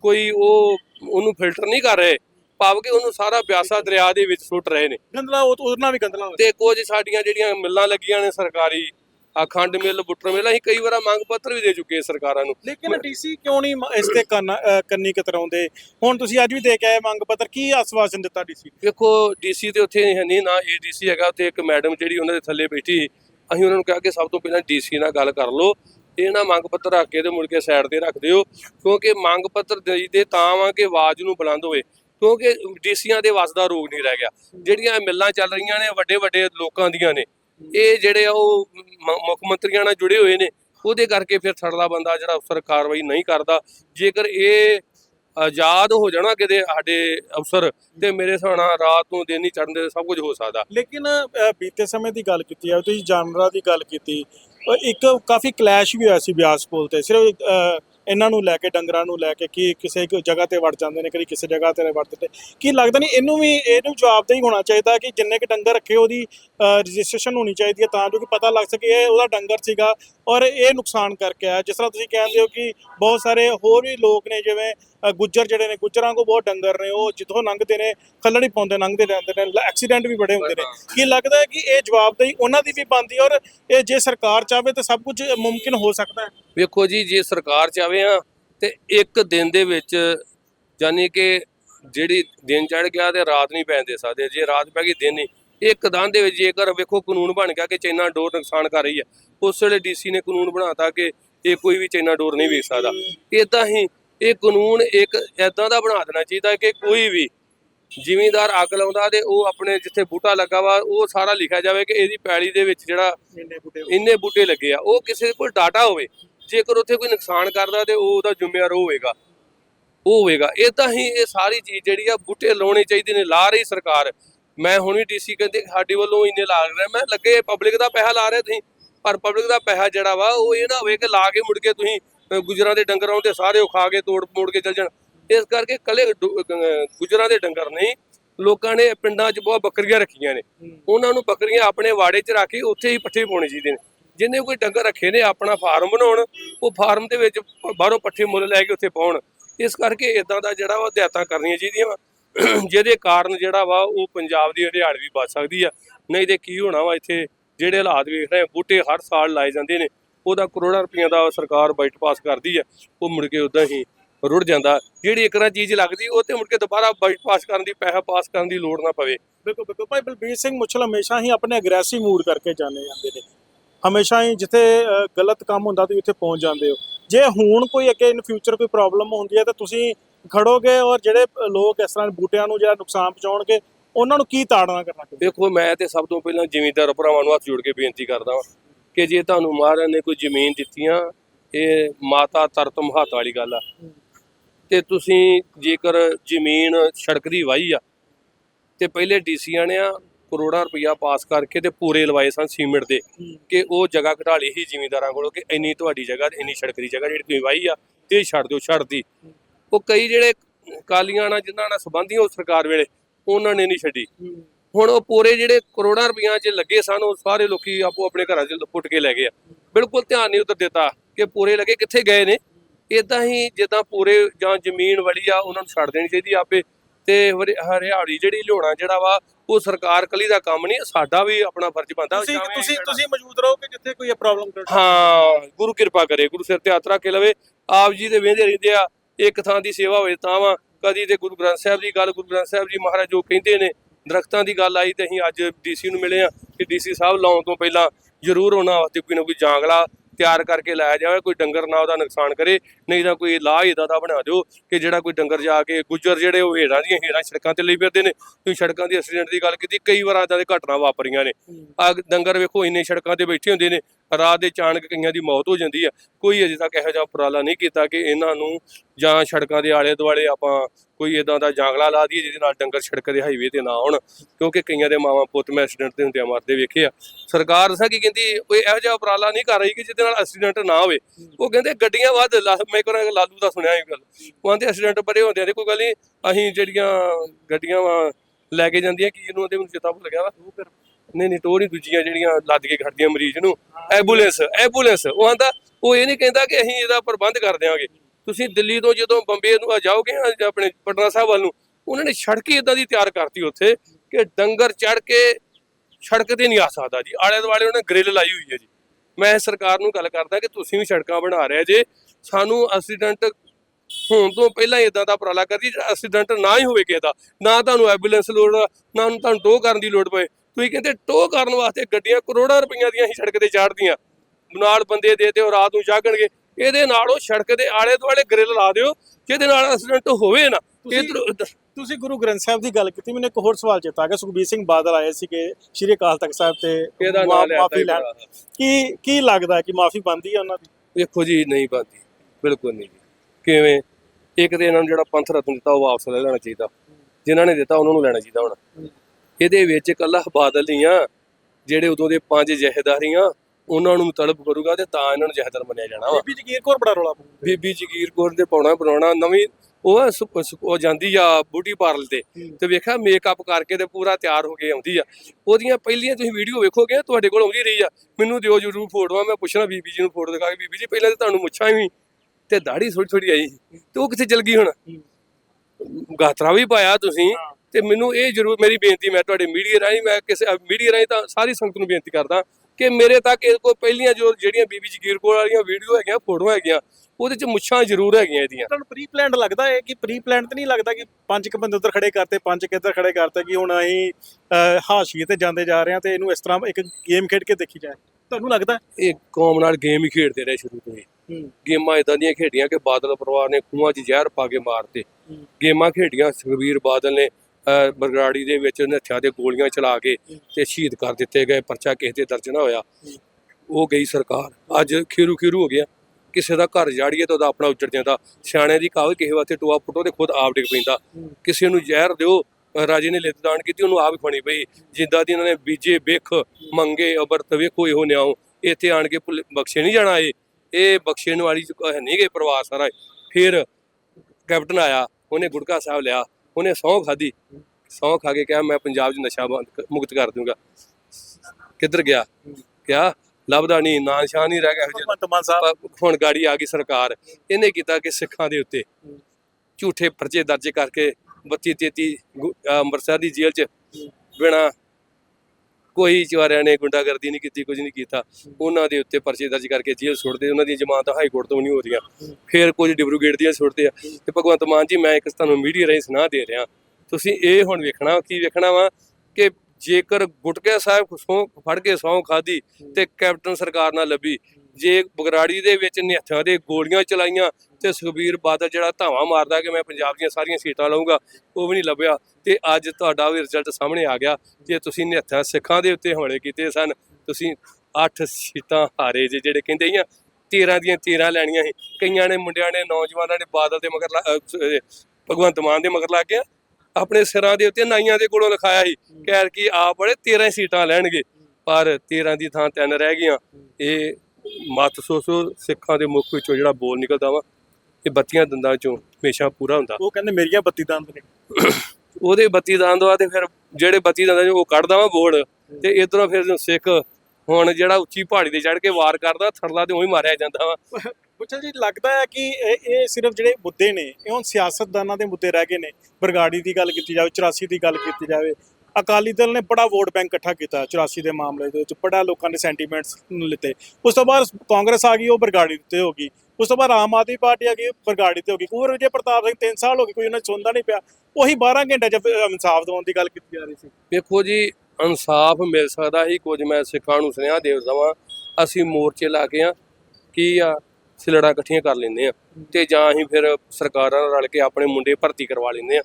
ਕੋਈ ਉਹ ਉਹਨੂੰ ਫਿਲਟਰ ਨਹੀਂ ਕਰ ਰਹੇ। ਭਾਵ ਕਿ ਉਹਨੂੰ ਸਾਰਾ ਬਿਆਸਾ ਦਰਿਆ ਦੇ ਵਿੱਚ ਸੁੱਟ ਰਹੇ ਨੇ। ਗੰਦਲਾ ਉਹ ਉਹਦੇ ਨਾਲ ਵੀ ਗੰਦਲਾ ਤੇ ਕੁਝ ਸਾਡੀਆਂ ਜਿਹੜੀਆਂ ਮਿੱਲਾਂ ਲੱਗੀਆਂ ਨੇ ਸਰਕਾਰੀ ਅਖੰਡ ਮਿੱਲ ਬੁੱਟਰ ਮਿੱਲ ਅਸੀਂ ਕਈ ਵਾਰ ਮੰਗ ਪੱਤਰ ਵੀ ਦੇ ਚੁੱਕੇ ਸਰਕਾਰਾਂ ਨੂੰ। ਲੇਕਿਨ ਡੀਸੀ ਕਿਉਂ ਨਹੀਂ ਇਸ ਤੇ ਕੰਨ ਕਤਰਾਉਂਦੇ? ਹੁਣ ਤੁਸੀਂ ਅੱਜ ਵੀ ਦੇ ਕੇ ਆਏ ਮੰਗ ਪੱਤਰ ਕੀ ਆਸਵਾਸਨ ਦਿੱਤਾ ਡੀਸੀ? ਵੇਖੋ ਡੀਸੀ ਤੇ ਉੱਥੇ ਹੈ ਨਹੀਂ ਨਾ ਏਡੀਸੀ ਹੈਗਾ ਉੱਥੇ ਇੱਕ ਮੈਡਮ ਜਿਹੜੀ ਉਹਨਾਂ ਦੇ ਥੱਲੇ ਬੈਠੀ ਅਸੀਂ ਉਹਨਾਂ ਨੂੰ ਕਿਹਾ ਕਿ ਸਭ ਤੋਂ ਪਹਿਲਾਂ ਡੀਸੀ ਨਾਲ ਗੱਲ ਕਰ ਲਓ। ਇਹ ਨਾ ਮੰਗ ਪੱਤਰ ਰੱਖ ਕੇ ਤੇ ਮੁੜ ਕੇ ਸਾਈਡ ਤੇ ਰੱਖ ਦਿਓ ਕਿਉਂਕਿ ਮੰਗ ਪੱਤਰ ਦੇਈਦੇ ਤਾਂ ਵਾ ਕਿ ਆਵਾਜ਼ ਨੂੰ ਬੁਲੰਦ ਹੋਵੇ ਕਿਉਂਕਿ ਡੀਸੀਆਂ ਦੇ ਵੱਸ ਦਾ ਰੋਗ ਨਹੀਂ ਰਹਿ ਗਿਆ। ਜਿਹੜੀਆਂ ਇਹ ਮਿੱਲਾਂ ਚੱਲ ਰਹੀਆਂ ਨੇ ਵੱਡੇ ਵੱਡੇ ਲੋਕਾਂ ਦੀਆਂ ਨੇ ਇਹ ਜਿਹੜੇ ਆ ਉਹ ਮੁੱਖ ਮੰਤਰੀਆਂ ਨਾਲ ਜੁੜੇ ਹੋਏ ਨੇ, ਉਹਦੇ ਕਰਕੇ ਫਿਰ ਥੜਦਾ ਬੰਦਾ ਜਿਹੜਾ ਅਫਸਰ ਕਾਰਵਾਈ ਨਹੀਂ ਕਰਦਾ। ਜੇਕਰ ਇਹ ਆਜ਼ਾਦ ਹੋ ਜਾਣਾ ਕਿਤੇ ਸਾਡੇ ਅਫਸਰ, ਤੇ ਮੇਰੇ ਹਿਸਾਬ ਨਾਲ ਰਾਤ ਨੂੰ ਦਿਨ ਹੀ ਚੜ੍ਹਨ ਸਭ ਕੁਝ ਹੋ ਸਕਦਾ। ਲੇਕਿਨ ਬੀਤੇ ਸਮੇਂ ਦੀ ਗੱਲ ਕੀਤੀ ਹੈ ਤੁਸੀਂ ਜਾਨਵਰਾਂ ਦੀ ਗੱਲ ਕੀਤੀ ਇੱਕ ਕਾਫੀ ਕਲੈਸ਼ ਵੀ ਹੋਇਆ ਸੀ ਬਿਆਸ ਪੁਲ ਤੇ, ਸਿਰਫ ਇਹਨਾਂ ਨੂੰ ਲੈ ਕੇ, ਡੰਗਰਾਂ ਨੂੰ ਲੈ ਕੇ, ਕੀ ਕਿਸੇ ਇੱਕ ਜਗ੍ਹਾ ਤੇ ਵੜ ਜਾਂਦੇ ਨੇ, ਕਦੀ ਕਿਸੇ ਜਗ੍ਹਾ ਤੇ ਵੜ ਜਾਂਦੇ ਕੀ ਲੱਗਦਾ ਨਹੀਂ, ਇਹਨੂੰ ਵੀ, ਇਹਨੂੰ ਜਵਾਬਦੇਹੀ ਹੋਣਾ ਚਾਹੀਦਾ ਕਿ ਜਿੰਨੇ ਕ ਡੰਗਰ ਰੱਖੇ ਉਹਦੀ ਰਜਿਸਟ੍ਰੇਸ਼ਨ ਹੋਣੀ ਚਾਹੀਦੀ ਹੈ ਤਾਂ ਜੋ ਕਿ ਪਤਾ ਲੱਗ ਸਕੇ ਇਹ ਉਹਦਾ ਡੰਗਰ ਸੀਗਾ ਔਰ ਇਹ ਨੁਕਸਾਨ ਕਰਕੇ ਆਇਆ। ਜਿਸ ਤਰ੍ਹਾਂ ਤੁਸੀਂ ਕਹਿੰਦੇ ਹੋ ਕਿ ਬਹੁਤ ਸਾਰੇ ਹੋਰ ਵੀ ਲੋਕ ਨੇ, ਜਿਵੇਂ ਗੁੱਜਰ ਜਿਹੜੇ ਨੇ ਗੁੱਜਰਾਂ ਕੋ ਬਹੁਤ ਡੰਗਰ ਨੇ ਉਹ ਜਿੱਥੋਂ ਲੰਘਦੇ ਨੇ ਖੱਲੜੀ ਪਾਉਂਦੇ ਲੰਘਦੇ ਰਹਿੰਦੇ ਨੇ ਐਕਸੀਡੈਂਟ ਵੀ ਬੜੇ ਹੁੰਦੇ ਨੇ। ਕੀ ਲੱਗਦਾ ਹੈ ਕਿ ਇਹ ਜਵਾਬਦੇਹੀ ਉਹਨਾਂ ਦੀ ਵੀ ਬਣਦੀ ਔਰ ਇਹ ਜੇ ਸਰਕਾਰ ਚਾਹਵੇ ਤਾਂ ਸਭ ਕੁਝ ਮੁਮਕਿਨ ਹੋ ਸਕਦਾ ਹੈ? ਵੇਖੋ ਜੀ ਜੇ ਸਰਕਾਰ ਚਾਵੇ ਆ ਤੇ ਇੱਕ ਦਿਨ ਦੇ ਵਿੱਚ ਯਾਨੀ ਕਿ ਜਿਹੜੀ ਦਿਨ ਚੜ ਗਿਆ ਤੇ ਰਾਤ ਨਹੀਂ ਪੈਣ ਦੇ ਸਕਦੇ। ਜੇ ਰਾਤ ਪੈ ਗਈ ਦਿਨ ਨਹੀਂ। ਇੱਕ ਦਿਨ ਦੇ ਵਿੱਚ ਜੇਕਰ ਵੇਖੋ ਕਾਨੂੰਨ ਬਣ ਗਿਆ ਕਿ ਚਾਈਨਾ ਡੋਰ ਨੁਕਸਾਨ ਕਰ ਰਹੀ ਹੈ। ਉਸ ਵੇਲੇ ਡੀਸੀ ਨੇ ਕਾਨੂੰਨ ਬਣਾਤਾ ਕਿ ਇਹ ਕੋਈ ਵੀ ਚਾਈਨਾ ਡੋਰ ਨਹੀਂ ਵੇਚ ਸਕਦਾ। ਇਦਾਂ ਹੀ ਇਹ ਕਾਨੂੰਨ ਇੱਕ ਐਦਾਂ ਦਾ ਬਣਾ ਦੇਣਾ ਚਾਹੀਦਾ ਕਿ ਕੋਈ ਵੀ ਜ਼ਿਮੀਂਦਾਰ ਅੱਗ ਲਾਉਂਦਾ ਤੇ ਉਹ ਆਪਣੇ ਜਿੱਥੇ ਬੂਟਾ ਲੱਗਾ ਵਾ ਉਹ ਸਾਰਾ ਲਿਖਿਆ ਜਾਵੇ ਕਿ ਇਹਦੀ ਪੈਲੀ ਦੇ ਵਿੱਚ ਜਿਹੜਾ ਇੰਨੇ ਬੂਟੇ ਲੱਗੇ ਆ। ਉਹ ਕਿਸੇ ਕੋਲ ਡਾਟਾ ਹੋਵੇ ਜੇਕਰ ਉੱਥੇ ਕੋਈ ਨੁਕਸਾਨ ਕਰਦਾ ਤੇ ਉਹ ਉਹਦਾ ਜ਼ਿੰਮੇਵਾਰ ਹੋਵੇਗਾ। ਉਹ ਹੋਵੇਗਾ। ਇਦਾਂ ਹੀ ਇਹ ਸਾਰੀ ਚੀਜ਼ ਜਿਹੜੀ ਆ ਬੂਟੇ ਲਾਉਣੇ ਚਾਹੀਦੇ ਨੇ ਲਾ ਰਹੀ ਸਰਕਾਰ। ਮੈਂ ਹੁਣ ਵੀ ਡੀਸੀ ਕਹਿੰਦੇ ਸਾਡੇ ਵੱਲੋਂ ਇੰਨੇ ਲਾ ਰਹੇ ਮੈਂ ਲੱਗੇ ਪਬਲਿਕ ਦਾ ਪੈਸਾ ਲਾ ਰਹੇ ਤੁਸੀਂ ਪਰ ਪਬਲਿਕ ਦਾ ਪੈਸਾ ਜਿਹੜਾ ਵਾ ਉਹ ਇਹ ਨਾ ਹੋਵੇ ਕਿ ਲਾ ਕੇ ਮੁੜ ਕੇ ਤੁਸੀਂ ਗੁੱਜਰਾਂ ਦੇ ਡੰਗਰ ਆਉਂਦੇ ਸਾਰੇ ਉਹ ਖਾ ਕੇ ਤੋੜ ਮੋੜ ਕੇ ਚੱਲ ਜਾਣ। ਇਸ ਕਰਕੇ ਕੱਲੇ ਗੁੱਜਰਾਂ ਦੇ ਡੰਗਰ ਨਹੀਂ ਲੋਕਾਂ ਨੇ ਪਿੰਡਾਂ 'ਚ ਬਹੁਤ ਬੱਕਰੀਆਂ ਰੱਖੀਆਂ ਨੇ। ਉਹਨਾਂ ਨੂੰ ਬੱਕਰੀਆਂ ਆਪਣੇ ਵਾੜੇ 'ਚ ਰੱਖ ਕੇ ਉੱਥੇ ਹੀ ਪੱਠੇ ਪਾਉਣੇ ਚਾਹੀਦੇ ਨੇ। ਜਿੰਨੇ ਕੋਈ ਡੰਗਰ ਰੱਖੇ ਨੇ ਆਪਣਾ ਫਾਰਮ ਬਣਾਉਣ ਉਹ ਫਾਰਮ ਦੇ ਵਿੱਚ ਬਾਹਰੋਂ ਪੱਠੇ ਮੁੱਲ ਲੈ ਕੇ ਉੱਥੇ ਪਾਉਣ। ਇਸ ਕਰਕੇ ਇਦਾਂ ਦਾ ਜਿਹੜਾ ਵਾ ਹਦਾਇਤਾਂ ਕਰਨੀਆਂ ਚਾਹੀਦੀਆਂ ਵਾ। ਜਿਹਦੇ ਕਾਰਨ ਜਿਹੜਾ ਵਾ ਉਹ ਪੰਜਾਬ ਦੀ ਹਰਿਆਲ ਵੀ ਬਚ ਸਕਦੀ ਆ। ਨਹੀਂ ਤੇ ਕੀ ਹੋਣਾ ਵਾ ਇੱਥੇ ਜਿਹੜੇ ਹਾਲਾਤ ਵੇਖ ਰਹੇ ਬੂਟੇ ਹਰ ਸਾਲ ਲਾਏ ਜਾਂਦੇ ਨੇ। ਉਹਦਾ ਕਰੋੜਾਂ ਰੁਪਈਆ ਦਾ ਸਰਕਾਰ ਬਜਟ ਪਾਸ ਕਰਦੀ ਆ ਉਹ ਮੁੜ ਕੇ ਉਦਾਂ ਹੀ ਰੁੜ ਜਾਂਦਾ। ਜਿਹੜੀ ਇੱਕ ਨਾ ਚੀਜ਼ ਲੱਗਦੀ ਉਹ ਤੇ ਮੁੜ ਕੇ ਦੁਬਾਰਾ ਬਜਟ ਪਾਸ ਕਰਨ ਦੀ ਪੈਸਾ ਪਾਸ ਕਰਨ ਦੀ ਲੋੜ ਨਾ ਪਵੇ। ਬਿਲਕੁਲ ਬਿਲਕੁਲ ਭਾਈ ਬਲਬੀਰ ਸਿੰਘ ਮੁੱਛਲ ਹਮੇਸ਼ਾ ਹੀ ਆਪਣੇ ਅਗਰੈਸਿਵ ਮੂਡ ਕਰਕੇ ਜਾਣੇ ਜਾਂਦੇ ਨੇ ਹਮੇਸ਼ਾ ਹੀ ਜਿੱਥੇ ਗਲਤ ਕੰਮ ਹੁੰਦਾ ਤੁਸੀਂ ਉੱਥੇ ਪਹੁੰਚ ਜਾਂਦੇ ਹੋ। ਜੇ ਹੁਣ ਕੋਈ ਅੱਗੇ ਇਨ ਫਿਊਚਰ ਕੋਈ ਪ੍ਰੋਬਲਮ ਹੁੰਦੀ ਹੈ ਤਾਂ ਤੁਸੀਂ ਖੜੋਗੇ ਔਰ ਜਿਹੜੇ ਲੋਕ ਇਸ ਤਰ੍ਹਾਂ ਬੂਟਿਆਂ ਨੂੰ ਜਿਹੜਾ ਨੁਕਸਾਨ ਪਹੁੰਚਾਉਣਗੇ ਉਹਨਾਂ ਨੂੰ ਕੀ ਤਾੜਨਾ ਕਰਨਾ ਚਾਹੀਦਾ? ਦੇਖੋ ਮੈਂ ਤੇ ਸਭ ਤੋਂ ਪਹਿਲਾਂ ਜ਼ਿਮੀਂਦਾਰ ਭਰਾਵਾਂ ਨੂੰ ਹੱਥ ਜੋੜ ਕੇ ਬੇਨਤੀ ਕਰਦਾ ਹਾਂ ਕਿ ਜੇ ਤੁਹਾਨੂੰ ਮਹਾਰਾਜ ਨੇ ਕੋਈ ਜ਼ਮੀਨ ਦਿੱਤੀਆਂ, ਇਹ ਮਾਤਾ ਤਰਤ ਮਹਾਤ ਵਾਲੀ ਗੱਲ ਆ। ਤੇ ਤੁਸੀਂ ਜੇਕਰ ਜ਼ਮੀਨ ਸੜਕ ਦੀ ਵਾਹੀ ਆ, ਤੇ ਪਹਿਲੇ ਡੀਸੀਆਂ ਨੇ ਆ ਕਰੋੜਾਂ ਰੁਪਈਆ ਪਾਸ ਕਰਕੇ ਤੇ ਪੂਰੇ ਲਵਾਏ ਸਨ ਸੀਮਿੰਟ ਦੇ, ਕਿ ਉਹ ਜਗ੍ਹਾ ਘਟਾਲੀ ਸੀ ਜ਼ਿਮੀਂਦਾਰਾਂ ਕੋਲੋਂ ਕਿ ਇੰਨੀ ਤੁਹਾਡੀ ਜਗ੍ਹਾ, ਇੰਨੀ ਸੜਕ ਦੀ ਜਗ੍ਹਾ ਜਿਹੜੀ ਤੁਸੀਂ ਵਾਹੀ ਆ, ਤੇ ਛੱਡ ਦਿਓ ਛੱਡਦੀ ਉਹ ਕਈ ਜਿਹੜੇ ਕਾਲੀਆਂ ਨਾਲ ਜਿਨ੍ਹਾਂ ਨਾਲ ਸੰਬੰਧੀ ਉਹ ਸਰਕਾਰ ਵੇਲੇ, ਉਹਨਾਂ ਨੇ ਨਹੀਂ ਛੱਡੀ। ਹੁਣ ਉਹ ਪੂਰੇ ਜਿਹੜੇ ਕਰੋੜਾਂ ਰੁਪਈਆਂ 'ਚ ਲੱਗੇ ਸਨ ਉਹ ਸਾਰੇ ਲੋਕੀ ਆਪੋ ਆਪਣੇ ਘਰਾਂ 'ਚ ਪੁੱਟ ਕੇ ਲੈ ਗਏ ਆ। ਬਿਲਕੁਲ ਧਿਆਨ ਨਹੀਂ ਉਧਰ ਦਿੱਤਾ ਕਿ ਪੂਰੇ ਲੱਗੇ ਕਿੱਥੇ ਗਏ ਨੇ। ਇਦਾਂ ਹੀ ਜਿੱਦਾਂ ਪੂਰੇ ਜਾਂ ਜ਼ਮੀਨ ਵਾਲੀ ਆ ਉਹਨਾਂ ਨੂੰ ਛੱਡ ਦੇਣੀ ਚਾਹੀਦੀ ਆਪੇ। ਤੇ ਹਰੀ- ਹਰਿਆਲੀ ਜਿਹੜੀ ਲਿਆਉਣਾ ਜਿਹੜਾ ਵਾ ਉਹ ਸਰਕਾਰ ਕਲੀ ਦਾ ਕੰਮ ਨਹੀਂ ਸਾਡਾ ਵੀ ਆਪਣਾ ਫਰਜ਼ ਬਣਦਾ। ਤੁਸੀਂ ਤੁਸੀਂ ਤੁਸੀਂ ਮੌਜੂਦ ਰਹੋਗੇ ਜਿੱਥੇ ਕੋਈ ਪ੍ਰੋਬਲਮ ਹਾਂ ਗੁਰੂ ਕਿਰਪਾ ਕਰੇ ਗੁਰੂ ਸਿਰ ਤੇ ਹੱਥ ਰੱਖ ਕੇ ਲਵੇ। ਆਪ ਜੀ ਦੇ ਵੇਂਦੇ ਰਹਿੰਦੇ ਆ ਇੱਕ ਥਾਂ ਦੀ ਸੇਵਾ ਹੋਵੇ ਤਾਂ ਵਾ। ਕਦੀ ਤੇ ਗੁਰੂ ਗ੍ਰੰਥ ਸਾਹਿਬ ਦੀ ਗੱਲ ਗੁਰੂ ਗ੍ਰੰਥ ਸਾਹਿਬ ਜੀ ਮਹਾਰਾਜ ਜੋ ਕਹਿੰਦੇ ਨੇ ਦਰਖਤਾਂ ਦੀ ਗੱਲ ਆਈ ਤੇ ਅਸੀਂ ਅੱਜ ਡੀਸੀ ਨੂੰ ਮਿਲੇ ਆ ਕਿ ਡੀਸੀ ਸਾਹਿਬ ਲਾਉਣ ਤੋਂ ਪਹਿਲਾਂ ਜ਼ਰੂਰ ਉਹਨਾਂ ਵਾਸਤੇ ਕੋਈ ਨਾ ਕੋਈ ਜਾਂਗਲਾ ਤਿਆਰ ਕਰਕੇ ਲਾਇਆ ਜਾਵੇ ਕੋਈ ਡੰਗਰ ਨਾ ਉਹਦਾ ਨੁਕਸਾਨ ਕਰੇ ਨਹੀਂ ਤਾਂ ਕੋਈ ਲਾਹ ਇਦਾਂ ਦਾ ਬਣਾ ਦਿਓ ਕਿ ਜਿਹੜਾ ਕੋਈ ਡੰਗਰ ਜਾ ਕੇ ਗੁੱਜਰ ਜਿਹੜੇ ਉਹ ਹੇੜਾਂ ਦੀਆਂ ਹੇੜਾਂ ਸੜਕਾਂ ਤੇ ਲਈ ਫਿਰਦੇ ਨੇ। ਤੁਸੀਂ ਸੜਕਾਂ ਦੀ ਐਕਸੀਡੈਂਟ ਦੀ ਗੱਲ ਕੀਤੀ ਕਈ ਵਾਰ ਏਦਾਂ ਦੇ ਘਟਨਾ ਵਾਪਰੀਆਂ ਨੇ। ਆ ਡੰਗਰ ਵੇਖੋ ਇੰਨੇ ਸੜਕਾਂ ਤੇ ਬੈਠੇ ਹੁੰਦੇ ਨੇ ਰਾਤ ਦੇ ਚਾਣਕ ਕਈਆਂ ਦੀ ਮੌਤ ਹੋ ਜਾਂਦੀ ਆ। ਕੋਈ ਅਜੇ ਤੱਕ ਇਹੋ ਜਿਹਾ ਉਪਰਾਲਾ ਨਹੀਂ ਕੀਤਾ ਕਿ ਇਹਨਾਂ ਨੂੰ ਜਾਂ ਸੜਕਾਂ ਦੇ ਆਲੇ ਦੁਆਲੇ ਆਪਾਂ ਕੋਈ ਇਦਾਂ ਦਾ ਜਾਂਗਲਾ ਲਾ ਦਈਏ ਜਿਹਦੇ ਨਾਲ ਡੰਗਰ ਸੜਕ ਦੇ ਹਾਈਵੇ ਤੇ ਨਾ ਆਉਣ, ਕਿਉਂਕਿ ਕਈਆਂ ਦੇ ਮਾਵਾਂ ਪੁੱਤ ਮੈਂ ਐਕਸੀਡੈਂਟ ਤੇ ਹੁੰਦਿਆਂ ਮਰਦੇ ਵੇਖੇ ਆ। ਸਰਕਾਰ ਦੱਸਾਂ ਕੀ ਕਹਿੰਦੀ ਕੋਈ ਇਹੋ ਜਿਹਾ ਉਪਰਾਲਾ ਨਹੀਂ ਕਰ ਰਹੀ ਕਿ ਜਿਹਦੇ ਨਾਲ ਐਕਸੀਡੈਂਟ ਨਾ ਹੋਵੇ। ਉਹ ਕਹਿੰਦੇ ਗੱਡੀਆਂ ਵੱਧ, ਲਾ- ਮੈਂ ਕੋਲ ਲਾਲੂ ਦਾ ਸੁਣਿਆ ਇਹ ਗੱਲ। ਉਹ ਕਹਿੰਦੇ ਐਕਸੀਡੈਂਟ ਬੜੇ ਹੁੰਦੇ ਆ। ਤੇ ਕੋਈ ਗੱਲ ਨਹੀਂ ਅਸੀਂ ਜਿਹੜੀਆਂ ਗੱਡੀਆਂ ਵਾ ਲੈ ਕੇ ਜਾਂਦੀਆਂ, ਕੀ ਇਹਨੂੰ ਉਹਦੇ ਮੈਨੂੰ ਚੇਤਾ ਭੁੱਲ ਗਿਆ ਵਾ? ਨਹੀਂ ਨਹੀਂ ਟੋਰੀ ਦੂਜੀਆਂ ਜਿਹੜੀਆਂ ਲੱਦ ਕੇ ਖੜਦੀਆਂ ਮਰੀਜ਼ ਨੂੰ। Ambulance ambulance. ਉਹ ਆਂਦਾ, ਉਹ ਇਹ ਨਹੀਂ ਕਹਿੰਦਾ ਕਿ ਅਸੀਂ ਇਹਦਾ ਪ੍ਰਬੰਧ ਕਰ ਦਿਆਂਗੇ। ਤੁਸੀਂ ਦਿੱਲੀ ਤੋਂ ਜਦੋਂ ਬੰਬੇ ਨੂੰ ਆ ਜਾਓਗੇ ਆਪਣੇ ਪਟਨਾ ਸਾਹਿਬ ਵੱਲ ਨੂੰ, ਉਹਨਾਂ ਨੇ ਸੜਕ ਹੀ ਇਦਾਂ ਦੀ ਤਿਆਰ ਕਰਤੀ ਉੱਥੇ ਕਿ ਡੰਗਰ ਚੜ ਕੇ ਸੜਕ ਤੇ ਨਹੀਂ ਆ ਸਕਦਾ ਜੀ। ਆਲੇ ਦੁਆਲੇ ਉਹਨੇ ਗ੍ਰਿਲ ਲਾਈ ਹੋਈ ਹੈ ਜੀ। ਮੈਂ ਸਰਕਾਰ ਨੂੰ ਗੱਲ ਕਰਦਾ ਕਿ ਤੁਸੀਂ ਵੀ ਸੜਕਾਂ ਬਣਾ ਰਹੇ ਜੇ। ਸਾਨੂੰ ਐਕਸੀਡੈਂਟ ਹੋਣ ਤੋਂ ਪਹਿਲਾਂ ਇਦਾਂ ਦਾ ਉਪਰਾਲਾ ਕਰਦੀ ਐਕਸੀਡੈਂਟ ਨਾ ਹੀ ਹੋਵੇ ਕਿਸੇ ਦਾ। ਨਾ ਤੁਹਾਨੂੰ ਐਂਬੂਲੈਂਸ ਲੋੜ ਨਾ ਤੁਹਾਨੂੰ ਟੋ ਕਰਨ ਦੀ ਲੋੜ ਪਏ। ਤੁਸੀਂ ਕਹਿੰਦੇ ਟੋ ਕਰਨ ਵਾਸਤੇ ਗੱਡੀਆਂ ਕਰੋੜਾਂ ਰੁਪਈਆਂ ਦੀਆਂ ਹੀ ਸੜਕ ਤੇ ਚਾੜਦੀਆਂ ਨਾਲ ਬੰਦੇ ਦੇ ਦਿਓ ਰਾਤ ਨੂੰ ਜਾਗਣਗੇ। ਇਹਦੇ ਨਾਲ ਉਹ ਸੜਕ ਦੇ ਆਲੇ ਦੁਆਲੇ ਗ੍ਰਿਲ ਲਾ ਦਿਓ ਜਿਹਦੇ ਨਾਲ ਐਕਸੀਡੈਂਟ ਹੋਵੇ ਨਾ ਤੁਸੀਂ- ਗੁਰੂ ਗ੍ਰੰਥ ਸਾਹਿਬ ਦੀ ਗੱਲ ਕੀਤੀ ਮੈਨੂੰ ਇੱਕ ਹੋਰ ਸਵਾਲ ਚੇਤਾ ਆ ਗਿਆ। ਸੁਖਬੀਰ ਸਿੰਘ ਬਾਦਲ ਆਏ ਸੀਗੇ ਸ਼੍ਰੀ ਅਕਾਲ ਤਖਤ ਸਾਹਿਬ ਤੇ ਮਾਫੀ ਲੈਣ। ਕੀ ਕੀ ਲੱਗਦਾ ਕਿ ਮਾਫੀ ਬਣਦੀ ਹੈ ਉਹਨਾਂ ਦੀ? ਵੇਖੋ ਜੀ ਨਹੀਂ ਬਣਦੀ। ਬਿਲਕੁਲ ਨਹੀਂ ਕਿਵੇਂ? ਇੱਕ ਤੇ ਇਹਨਾਂ ਨੂੰ ਜਿਹੜਾ ਪੰਥ ਰਤਨ ਦਿੱਤਾ ਉਹ ਵਾਪਸ ਲੈ ਲੈਣਾ ਚਾਹੀਦਾ। ਜਿਨ੍ਹਾਂ ਨੇ ਦਿੱਤਾ ਉਹਨਾਂ ਨੂੰ ਲੈਣਾ ਚਾਹੀਦਾ ਹੁਣ। ਇਹਦੇ ਵਿੱਚ ਇਕੱਲਾ ਬਾਦਲ ਨਹੀਂ ਆ ਜਿਹੜੇ ਉਦੋਂ ਦੇ ਪੰਜ ਜਹੇਦਾਰੀਆਂ ਉਹਨਾਂ ਨੂੰ ਤਲਬ ਕਰੂਗਾ ਤੇ ਤਾਂ ਇਹਨਾਂ ਨੂੰ ਜਹੇਦਾਰ ਮੰਨਿਆ ਜਾਣਾ ਵਾ। ਬੀਬੀ ਜਗੀਰ ਕੌਰ ਬੜਾ ਰੋਲਾ ਪਾਉਂਦੀ। ਬੀਬੀ ਜਗੀਰ ਕੌਰ ਦੇ ਪਾਉਣਾ ਬਣਾਉਣਾ ਨਵੀਂ ਉਹ ਉਹ ਜਾਂਦੀ ਆ ਬੂਟੀ ਪਾਰਲਰ ਤੇ ਤੇ ਵੇਖਿਆ ਮੇਕਅਪ ਕਰਕੇ ਤੇ ਪੂਰਾ ਤਿਆਰ ਹੋ ਕੇ ਆਉਂਦੀ ਆ। ਉਹਦੀਆਂ ਪਹਿਲੀਆਂ ਤੁਸੀਂ ਵੀਡੀਓ ਵੇਖੋਗੇ ਤੁਹਾਡੇ ਕੋਲ ਆਉਂਦੀ ਰਹੀ ਆ। ਮੈਨੂੰ ਦਿਓ ਜਰੂਰ ਫੋਟੋਆਂ ਮੈਂ ਪੁੱਛਣਾ ਬੀਬੀ ਜੀ ਨੂੰ ਫੋਟੋ ਦਿਖਾ ਕੇ ਬੀਬੀ ਜੀ ਪਹਿਲਾਂ ਤਾਂ ਤੁਹਾਨੂੰ ਮੁੱਛਾਂ ਵੀ ਤੇ ਦਾੜੀ ਥੋੜੀ ਥੋੜੀ ਆਈ ਤੇ ਉਹ ਕਿੱਥੇ ਚਲ ਗਈ ਹੁਣ? ਗਾਤਰਾ ਵੀ ਪਾਇਆ ਤੁਸੀਂ ਤੇ ਮੈਨੂੰ ਇਹ ਜਰੂਰ ਮੇਰੀ ਬੇਨਤੀ ਮੈਂ ਤੁਹਾਡੇ ਮੀਡੀਆ ਰਾਹੀਂ ਮੈਂ ਕਿਸੇ ਮੀਡੀਆ ਰਾਹੀਂ ਤਾਂ ਸਾਰੀ ਸੰਗਤ ਨੂੰ ਬੇਨਤੀ ਕਰਦਾ ਕਿ ਮੇਰੇ ਤੱਕ ਇਹ ਕੋਈ ਪਹਿਲੀਆਂ ਜੋ ਜਿਹੜੀਆਂ ਬੀਬੀ ਜਗੀਰ ਕੋਲ ਵਾਲੀਆਂ ਵੀਡੀਓ ਹੈਗੀਆਂ ਫੋਟੋਆਂ ਹੈਗੀਆਂ ਉਹਦੇ ਚ ਮੁੱਛਾਂ ਜ਼ਰੂਰ ਹੈਗੀਆਂ ਇਹਦੀਆਂ। ਤੁਹਾਨੂੰ ਪ੍ਰੀ ਪਲਾਨਡ ਲੱਗਦਾ ਹੈ ਕਿ ਪ੍ਰੀ ਪਲਾਨਡ ਤੇ ਨਹੀਂ ਲੱਗਦਾ ਕਿ ਪੰਜ ਕ ਬੰਦੇ ਉੱਧਰ ਖੜੇ ਕਰਤੇ ਪੰਜ ਕਿੱਧਰ ਖੜੇ ਕਰਤੇ ਕਿ ਹੁਣ ਅਸੀਂ ਹਾਸ਼ੀਏ ਤੇ ਜਾਂਦੇ ਜਾ ਰਹੇ ਹਾਂ ਤੇ ਇਹਨੂੰ ਇਸ ਤਰ੍ਹਾਂ ਇੱਕ ਗੇਮ ਖੇਡ ਕੇ ਦੇਖੀ ਜਾਏ? ਤੁਹਾਨੂੰ ਲੱਗਦਾ? ਇਹ ਕੌਮ ਨਾਲ ਗੇਮ ਹੀ ਖੇਡਦੇ ਰਹੇ ਸ਼ੁਰੂ ਤੋਂ ਹੀ। ਗੇਮਾਂ ਇਦਾਂ ਦੀਆਂ ਖੇਡੀਆਂ ਕਿ ਬਾਦਲ ਪਰਿਵਾਰ ਨੇ ਖੂਹਾਂ 'ਚ ਜ਼ਹਿਰ ਪਾ ਕੇ ਮਾਰਤੇ। ਗੇਮਾਂ ਖੇਡੀਆਂ ਸੁਖਬੀਰ ਬਾਦਲ ਨੇ ਬਰਗਾੜੀ ਦੇ ਵਿੱਚ ਨੱਥਿਆਂ ਤੇ ਗੋਲੀਆਂ ਚਲਾ ਕੇ ਤੇ ਸ਼ਹੀਦ ਕਰ ਦਿੱਤੇ ਗਏ, ਪਰਚਾ ਕਿਸੇ ਤੇ ਦਰਜ ਨਾ ਹੋਇਆ। ਉਹ ਗਈ ਸਰਕਾਰ। ਅੱਜ ਖੀਰੂ ਖੀਰੂ ਹੋ ਗਿਆ। ਕਿਸੇ ਦਾ ਘਰ ਜਾੜੀਏ ਤਾਂ ਉਹਦਾ ਆਪਣਾ ਉੱਜੜ ਜਾਂਦਾ। ਸਿਆਣੇ ਦੀ ਕਹਾਵਤ ਕਿਸੇ ਵਾਸਤੇ ਟੋਆ ਪੁੱਟੋ ਤੇ ਖੁਦ ਆਪ ਡਿੱਗ ਪੈਂਦਾ। ਕਿਸੇ ਨੂੰ ਜ਼ਹਿਰ ਦਿਓ ਰਾਜੇ ਨੇ ਲਿੱਤ ਦਾਨ ਕੀਤੀ, ਉਹਨੂੰ ਆਪ ਹੀ ਖਾਣੀ ਪਈ। ਜਿੱਦਾਂ ਦੀ ਇਹਨਾਂ ਨੇ ਬੀਜੇ ਬਿਖ ਮੰਗੇ, ਅਬਰਤ, ਵੇਖੋ ਇਹੋ ਨਿਆਉ। ਇੱਥੇ ਆਣ ਕੇ ਭੁੱਲ- ਬਖਸ਼ੇ ਨਹੀਂ ਜਾਣਾ ਇਹ। ਇਹ ਬਖਸ਼ਣ ਵਾਲੀ ਹੈ ਨਹੀਂ ਗਏ ਪਰਿਵਾਰ ਸਾਰਾ। ਫਿਰ ਕੈਪਟਨ ਆਇਆ, ਉਹਨੇ ਗੁੜਕਾ ਸਾਹਿਬ ਲਿਆ। ਉਹਨੇ ਸਹੁੰ ਖਾਧੀ। ਸਹੁੰ ਖਾ ਕੇ ਕਿਹਾ ਮੈਂ ਪੰਜਾਬ 'ਚ ਨਸ਼ਾ ਮੁਕਤ ਕਰ ਦੂੰਗਾ। ਕਿੱਧਰ ਗਿਆ? ਕਿਹਾ ਲੱਭਦਾ ਨਹੀਂ ਨਾਂ ਨਿਸ਼ਾਨ ਨਹੀਂ ਰਹਿ ਗਿਆ। ਭਗਵੰਤ ਮਾਨ ਸਾਹਿਬ। ਹੁਣ ਗਾੜੀ ਆ ਗਈ ਸਰਕਾਰ। ਇਹਨੇ ਕੀਤਾ ਕਿ ਸਿੱਖਾਂ ਦੇ ਉੱਤੇ। ਝੂਠੇ ਪਰਚੇ ਦਰਜ ਕਰਕੇ 32 33 ਗੁ- ਅਹ ਅੰਮ੍ਰਿਤਸਰ ਦੀ ਜੇਲ੍ਹ 'ਚ ਬਿਨਾ ਕੋਈ ਚਵਾਰਿਆਂ ਨੇ ਗੁੰਡਾਗਰਦੀ ਨਹੀਂ ਕੀਤੀ, ਕੁਝ ਨਹੀਂ ਕੀਤਾ। ਉਹਨਾਂ ਦੇ ਉੱਤੇ ਪਰਚੇ ਦਰਜ ਕਰਕੇ ਜੇਲ੍ਹ ਸੁੱਟਦੇ, ਉਹਨਾਂ ਦੀਆਂ ਜ਼ਮਾਨਤਾਂ ਹਾਈ ਕੋਰਟ ਤੋਂ ਨਹੀਂ ਹੋ ਰਹੀਆਂ। ਫਿਰ ਕੁਝ ਡਿਬਰੂਗੇਟ ਦੀਆਂ ਸੁੱਟਦੇ ਆ। ਤੇ ਭਗਵੰਤ ਮਾਨ ਜੀ, ਮੈਂ ਇੱਕ ਤੁਹਾਨੂੰ ਮੀਡੀਆ ਰਾਹੀਂ ਸੁਣਾ ਦੇ ਰਿਹਾ। ਤੁਸੀਂ ਇਹ ਹੁਣ ਵੇਖਣਾ, ਕੀ ਵੇਖਣਾ ਵਾ ਕਿ ਜੇਕਰ ਗੁਟਕੇ ਸਾਹਿਬ ਸਹੁੰ ਫੜ ਕੇ ਸਹੁੰ ਖਾਦੀ ਤੇ ਕੈਪਟਨ ਸਰਕਾਰ ਨਾਲ ਲੱਭੀ ਜੇ ਬਗਰਾੜੀ ਦੇ ਵਿੱਚ ਨਿਹੱਥਾਂ ਦੇ ਗੋਲੀਆਂ ਚਲਾਈਆਂ ਤੇ ਸੁਖਬੀਰ ਬਾਦਲ ਜਿਹੜਾ ਧਾਵਾ ਮਾਰਦਾ ਕਿ ਮੈਂ ਪੰਜਾਬ ਦੀਆਂ ਸਾਰੀਆਂ ਸੀਟਾਂ ਲਵਾਂਗਾ ਉਹ ਵੀ ਨਹੀਂ ਲੱਭਿਆ ਤੇ ਅੱਜ ਤੁਹਾਡਾ ਵੀ ਰਿਜ਼ਲਟ ਸਾਹਮਣੇ ਆ ਗਿਆ ਜੇ ਤੁਸੀਂ ਨਿਹੱਥਾਂ ਸਿੱਖਾਂ ਦੇ ਉੱਤੇ ਹਮਲੇ ਕੀਤੇ ਸਨ। ਤੁਸੀਂ 8 ਸੀਟਾਂ ਹਾਰੇ ਜੇ ਜਿਹੜੇ ਕਹਿੰਦੇ ਸੀ 13 ਦੀਆਂ 13 ਲੈਣੀਆਂ ਸੀ। ਕਈਆਂ ਨੇ ਮੁੰਡਿਆਂ ਨੇ, ਨੌਜਵਾਨਾਂ ਨੇ ਬਾਦਲ ਦੇ ਮਗਰ ਲਾ- ਭਗਵੰਤ ਮਾਨ ਦੇ ਮਗਰ ਲੱਗ ਗਿਆ। ਆਪਣੇ ਸਿਰਾਂ ਦੇ ਉੱਤੇ ਨਾਈਆਂ ਦੇ ਕੋਲੋਂ ਲਿਖਾਇਆ ਸੀ, ਕਹਿ ਕਿ ਆਪ ਬੜੇ 13 ਸੀਟਾਂ ਲੈਣਗੇ, ਪਰ 13 ਦੀ ਥਾਂ ਤਿੰਨ ਰਹਿ ਗਈਆਂ। ਇਹ ਮਤ ਸੋਸੋ ਸਿੱਖਾਂ ਦੇ ਮੁਖ ਵਿੱਚੋਂ ਜਿਹੜਾ ਬੋਲ ਨਿਕਲਦਾ ਵਾ ਇਹ ਬੱਤੀਆਂ ਦੰਦਾਂ ਚੋਂ ਹਮੇਸ਼ਾ ਪੂਰਾ ਹੁੰਦਾ। ਉਹ ਕਹਿੰਦੇ ਮੇਰੀਆਂ ਬੱਤੀ ਦੰਦ ਨੇ। ਉਹਦੇ ਬੱਤੀ ਦੰਦ ਵਾ ਤੇ ਫਿਰ ਜਿਹੜੇ ਬੱਤੀ ਦੰਦਾਂ ਚੋਂ ਉਹ ਕੱਢਦਾ ਵਾ ਬੋਲ ਤੇ ਇਧਰੋਂ ਫਿਰ ਸਿੱਖ ਹੁਣ ਜਿਹੜਾ ਉੱਚੀ ਪਹਾੜੀ ਤੇ ਚੜ ਕੇ ਵਾਰ ਕਰਦਾ ਥੜਲਾ ਤੇ ਉਹੀ ਮਾਰਿਆ ਜਾਂਦਾ ਵਾ। ਪੁੱਛਲ ਜੀ ਲੱਗਦਾ ਹੈ ਕਿ ਇਹ ਇਹ ਸਿਰਫ ਜਿਹੜੇ ਮੁੱਦੇ ਨੇ ਇਹ ਹੁਣ ਸਿਆਸਤਦਾਨਾਂ ਦੇ ਮੁੱਦੇ ਰਹਿ ਗਏ ਨੇ। ਬਰਗਾੜੀ ਦੀ ਗੱਲ ਕੀਤੀ ਜਾਵੇ 84 ਦੀ ਗੱਲ ਕੀਤੀ ਜਾਵੇ ਅਕਾਲੀ ਦਲ ਨੇ ਬੜਾ ਵੋਟ ਬੈਂਕ ਇਕੱਠਾ ਕੀਤਾ 84 ਦੇ ਮਾਮਲੇ ਦੇ ਵਿੱਚ, ਬੜਾ ਲੋਕਾਂ ਨੇ ਸੈਂਟੀਮੈਂਟਸ ਲਿੱਤੇ। ਉਸ ਤੋਂ ਬਾਅਦ ਕਾਂਗਰਸ ਆ ਗਈ, ਉਹ ਬਰਗਾੜੀ ਤੇ ਹੋ ਗਈ। ਉਸ ਤੋਂ ਬਾਅਦ ਆਮ ਆਦਮੀ ਪਾਰਟੀ ਆ ਗਈ ਬਰਗਾੜੀ ਤੇ ਹੋ ਗਈ। ਕੁਵਰ ਵਿਜੇ ਪ੍ਰਤਾਪ ਸਿੰਘ 3 ਸਾਲ ਹੋ ਗਏ, ਕੋਈ ਉਹਨਾਂ ਨੂੰ ਸੁਣਦਾ ਨਹੀਂ ਪਿਆ। ਉਹੀ 12 ਘੰਟੇ ਚ ਇਨਸਾਫ ਦਿਵਾਉਣ ਦੀ ਗੱਲ ਕੀਤੀ ਜਾ ਰਹੀ ਸੀ। ਦੇਖੋ ਜੀ, ਇਨਸਾਫ ਮਿਲ ਸਕਦਾ ਹੀ, ਕੁਝ ਮੈਂ ਸਿੱਖਾਂ ਨੂੰ ਸੁਨੇਹਾ ਦੇ ਦਵਾਂ। ਅਸੀਂ ਮੋਰਚੇ ਲਾ ਕੇ ਆ, ਕੀ ਆ ਸਿਲੜਾ ਇਕੱਠੀਆਂ ਕਰ ਲੈਂਦੇ ਆ। ਤੇ ਜਾਂ ਅਸੀਂ ਫਿਰ ਸਰਕਾਰਾਂ ਨਾਲ ਰਲ ਕੇ ਆਪਣੇ ਮੁੰਡੇ ਭਰਤੀ ਕਰਵਾ ਲੈਂਦੇ ਆ।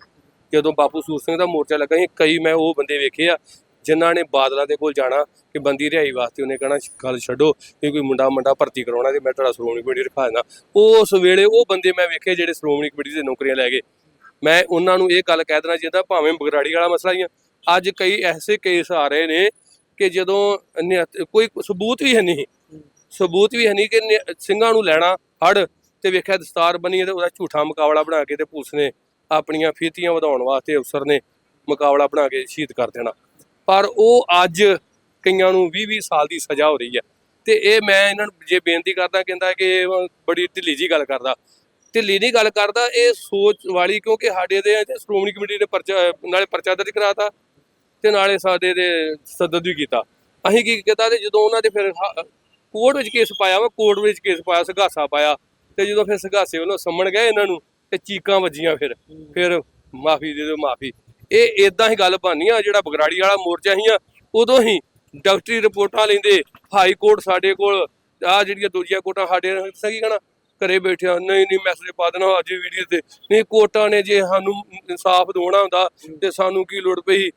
ਜਦੋਂ ਬਾਪੂ ਸੂਰ ਸਿੰਘ ਦਾ ਮੋਰਚਾ ਲੱਗਾ ਸੀ, ਕਈ ਮੈਂ ਉਹ ਬੰਦੇ ਵੇਖੇ ਆ, ਜਿਨ੍ਹਾਂ ਨੇ ਬਾਦਲਾਂ ਦੇ ਕੋਲ ਜਾਣਾ ਕਿ ਬੰਦੀ ਰਿਹਾਈ ਵਾਸਤੇ ਉਹਨੇ ਕਹਿਣਾ, ਗੱਲ ਛੱਡੋ ਕਿ ਕੋਈ ਮੁੰਡਾ ਮੁੰਡਾ ਭਰਤੀ ਕਰਾਉਣਾ ਤੇ ਮੈਂ ਤੁਹਾਡਾ ਸ਼੍ਰੋਮਣੀ ਕਮੇਟੀ ਰਖਾ ਦੇਣਾ ਉਸ ਵੇਲੇ ਉਹ ਬੰਦੇ ਮੈਂ ਵੇਖੇ ਜਿਹੜੇ ਸ਼੍ਰੋਮਣੀ ਕਮੇਟੀ ਦੇ ਨੌਕਰੀਆਂ ਲੈ ਗਏ। ਮੈਂ ਉਹਨਾਂ ਨੂੰ ਇਹ ਗੱਲ ਕਹਿ ਦੇਣਾ ਚਾਹੀਦਾ ਭਾਵੇਂ ਬਗਰਾੜੀ ਵਾਲਾ ਮਸਲਾ ਹੀ ਆ। ਅੱਜ ਕਈ ਐਸੇ ਕੇਸ ਆ ਰਹੇ ਨੇ ਕਿ ਜਦੋਂ ਨਿਹੱਥ- ਕੋਈ ਸਬੂਤ ਵੀ ਹੈ ਨਹੀਂ, ਸਬੂਤ ਵੀ ਹੈ ਨਹੀਂ ਕਿ ਨਿ- ਸਿੰਘਾਂ ਨੂੰ ਲੈਣਾ ਫੜ ਤੇ ਵੇਖਿਆ ਦਸਤਾਰ ਬਣੀ ਤੇ ਉਹਦਾ ਝੂਠਾ ਮੁਕਾਬਲਾ ਬਣਾ ਕੇ ਤੇ ਪੁਲਿਸ ਨੇ ਆਪਣੀਆਂ ਫੀਤੀਆਂ ਵਧਾਉਣ ਵਾਸਤੇ ਅਫਸਰ ਨੇ ਮੁਕਾਬਲਾ ਬਣਾ ਕੇ ਸ਼ਹੀਦ ਕਰ ਦੇਣਾ। ਪਰ ਉਹ ਅੱਜ ਕਈਆਂ ਨੂੰ 20 20 ਸਾਲ ਦੀ ਸਜ਼ਾ ਹੋ ਰਹੀ ਹੈ। ਤੇ ਇਹ ਮੈਂ ਇਹਨਾਂ ਨੂੰ ਜੇ ਬੇਨਤੀ ਕਰਦਾ, ਕਹਿੰਦਾ ਕਿ ਇਹ ਬੜੀ ਢਿੱਲੀ ਜੀ ਗੱਲ ਕਰਦਾ। ਢਿੱਲੀ ਨਹੀਂ ਗੱਲ ਕਰਦਾ, ਇਹ ਸੋਚ ਵਾਲੀ ਕਿਉਂਕਿ ਸਾਡੇ ਦੇ ਸ਼੍ਰੋਮਣੀ ਕਮੇਟੀ ਨੇ ਪਰਚਾ, ਨਾਲੇ ਪਰਚਾ ਦਰਜ ਕਰਾਤਾ ਤੇ ਨਾਲੇ ਸਾਡੇ ਦੇ ਸਦਦ ਵੀ ਕੀਤਾ। ਅਸੀਂ ਕੀ ਕੀਤਾ ਤੇ ਜਦੋਂ ਉਹਨਾਂ ਦੇ ਫਿਰ ਕੋਰਟ ਵਿੱਚ ਕੇਸ ਪਾਇਆ ਵਾ, ਕੋਰਟ ਵਿੱਚ ਕੇਸ ਪਾਇਆ ਸਗਾਸਾ ਪਾਇਆ ਤੇ ਜਦੋਂ ਫਿਰ ਸਗਾਸੇ ਵੱਲੋਂ ਸੰਮਣ ਗਏ ਇਹਨਾਂ ਨੂੰ ਤੇ ਚੀਕਾਂ ਵੱਜੀਆਂ ਫਿਰ। ਫਿਰ ਮਾਫੀ ਦੇ ਦਿਓ ਮਾਫੀ। ਇਹ ਇਦਾਂ ਹੀ ਗੱਲ ਬਾਨੀ ਆ ਜਿਹੜਾ ਬਗਰਾੜੀ ਵਾਲਾ ਮੋਰਚਾ ਸੀ ਆ ਉਦੋਂ ਹੀ ਡਾਕਟਰੀ ਰਿਪੋਰਟਾਂ ਲੈਂਦੇ ਹਾਈ ਕੋਰਟ ਸਾਡੇ ਕੋਲ ਆ ਜਿਹੜੀਆਂ ਦੂਜੀਆਂ ਕੋਰਟਾਂ ਸਾਡੇ ਸਹੀ ਕਹਣਾ ਘਰੇ ਬੈਠਿਆ ਨਹੀਂ ਨਹੀਂ ਮੈਸੇਜ ਪਾ ਦੇਣਾ ਅੱਜ ਵੀਡੀਓ ਤੇ। ਨਹੀਂ ਕੋਰਟਾਂ ਨੇ ਜੇ ਸਾਨੂੰ ਇਨਸਾਫ ਦਿਵਾਉਣਾ ਹੁੰਦਾ ਤੇ ਸਾਨੂੰ ਕੀ ਲੋੜ ਪਈ?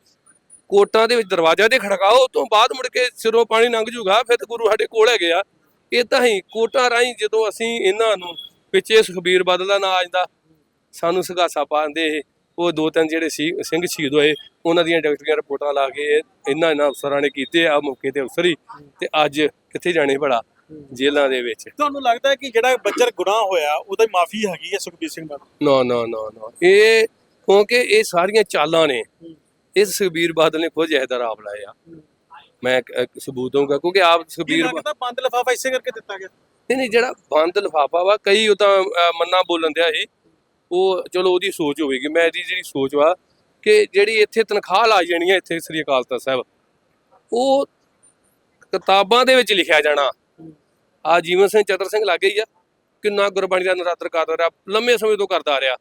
ਕੋਰਟਾਂ ਦੇ ਵਿੱਚ ਦਰਵਾਜ਼ਾ ਤੇ ਖੜਕਾਓ ਉਸ ਤੋਂ ਬਾਅਦ ਮੁੜ ਕੇ ਸਿਰੋਂ ਪਾਣੀ ਲੰਘ ਜੂਗਾ ਫਿਰ ਤਾਂ ਗੁਰੂ ਸਾਡੇ ਕੋਲ ਹੈਗੇ ਆ। ਇਦਾਂ ਹੀ ਕੋਰਟਾਂ ਰਾਹੀਂ ਜਦੋਂ ਅਸੀਂ ਇਹਨਾਂ ਨੂੰ ਪਿੱਛੇ ਸੁਖਬੀਰ ਬਾਦਲ ਦਾ ਨਾਂ ਆ ਜਾਂਦਾ ਸਾਨੂੰ ਸਗਾਸਾ ਪਾਉਂਦੇ ਇਹ ਉਹ ਦੋ ਤਿੰਨ ਜਿਹੜੇ ਸੀ ਸਿੰਘ ਸ਼ਹੀਦ ਹੋਏ ਉਹਨਾਂ ਦੀਆਂ ਡਾਕਟਰੀਆਂ ਰਿਪੋਰਟਾਂ ਲਾ ਕੇ ਇਹਨਾਂ ਇਹਨਾਂ ਅਫਸਰਾਂ ਨੇ ਕੀਤੇ ਆ ਮੌਕੇ ਤੇ ਅਫਸਰ ਹੀ ਤੇ ਅੱਜ ਕਿੱਥੇ ਜਾਣੇ ਭਲਾ ਜੇਲ੍ਹਾਂ ਦੇ ਵਿੱਚ। ਤੁਹਾਨੂੰ ਲੱਗਦਾ ਹੈ ਕਿ ਜਿਹੜਾ ਬੱਚਰ ਗੁਨਾਹ ਹੋਇਆ ਉਹਦੀ ਮਾਫੀ ਹੈਗੀ ਹੈ ਸੁਖਬੀਰ ਸਿੰਘ ਬਾਦਲ ਨਾ ਨਾ ਨਾ ਨਾ। ਇਹ ਕਿਉਂਕਿ ਇਹ ਸਾਰੀਆਂ ਚਾਲਾਂ ਨੇ ਇਸ ਸੁਖਬੀਰ ਬਾਦਲ ਨੇ ਖੁਦ ਜਹਦਰ ਆਪ ਲਾਏ ਆ ਮੈਂ ਸਬੂਤ ਦਊਂਗਾ ਕਿਉਂਕਿ ਆਪ ਸੁਖਬੀਰ ਬਾ- ਲੱਗਦਾ ਬੰਦ ਲਫਾਫਾ ਇਸੇ ਕਰਕੇ ਦਿੱਤਾ ਗਿਆ। ਨਹੀਂ ਨਹੀਂ ਜਿਹੜਾ ਬੰਦ ਲਫਾਫਾ ਵਾ ਕਈ ਉਹ ਤਾਂ ਮੰਨਾ ਬੋਲਣ ਦਿਆ ਸੀ ਉਹ ਚਲੋ ਉਹਦੀ ਸੋਚ ਹੋਵੇਗੀ, ਮੈਂ ਇਹਦੀ ਜਿਹੜੀ ਸੋਚ ਵਾ ਕਿ ਜਿਹੜੀ ਇੱਥੇ ਤਨਖਾਹ ਲਾ ਜਾਣੀ ਹੈ ਇੱਥੇ ਸ੍ਰੀ ਅਕਾਲ ਤਖਤ ਸਾਹਿਬ, ਉਹ ਕਿਤਾਬਾਂ ਦੇ ਵਿੱਚ ਲਿਖਿਆ ਜਾਣਾ। ਆ ਜੀਵਨ ਸਿੰਘ ਚਤਰ ਸਿੰਘ ਲੱਗੇ ਹੀ ਆ, ਕਿੰਨਾ ਗੁਰਬਾਣੀ ਦਾ ਨਰਾਤਰ ਕਰਦਾ ਰਿਹਾ ਲੰਮੇ ਸਮੇਂ ਤੋਂ ਕਰਦਾ ਰਿਹਾ।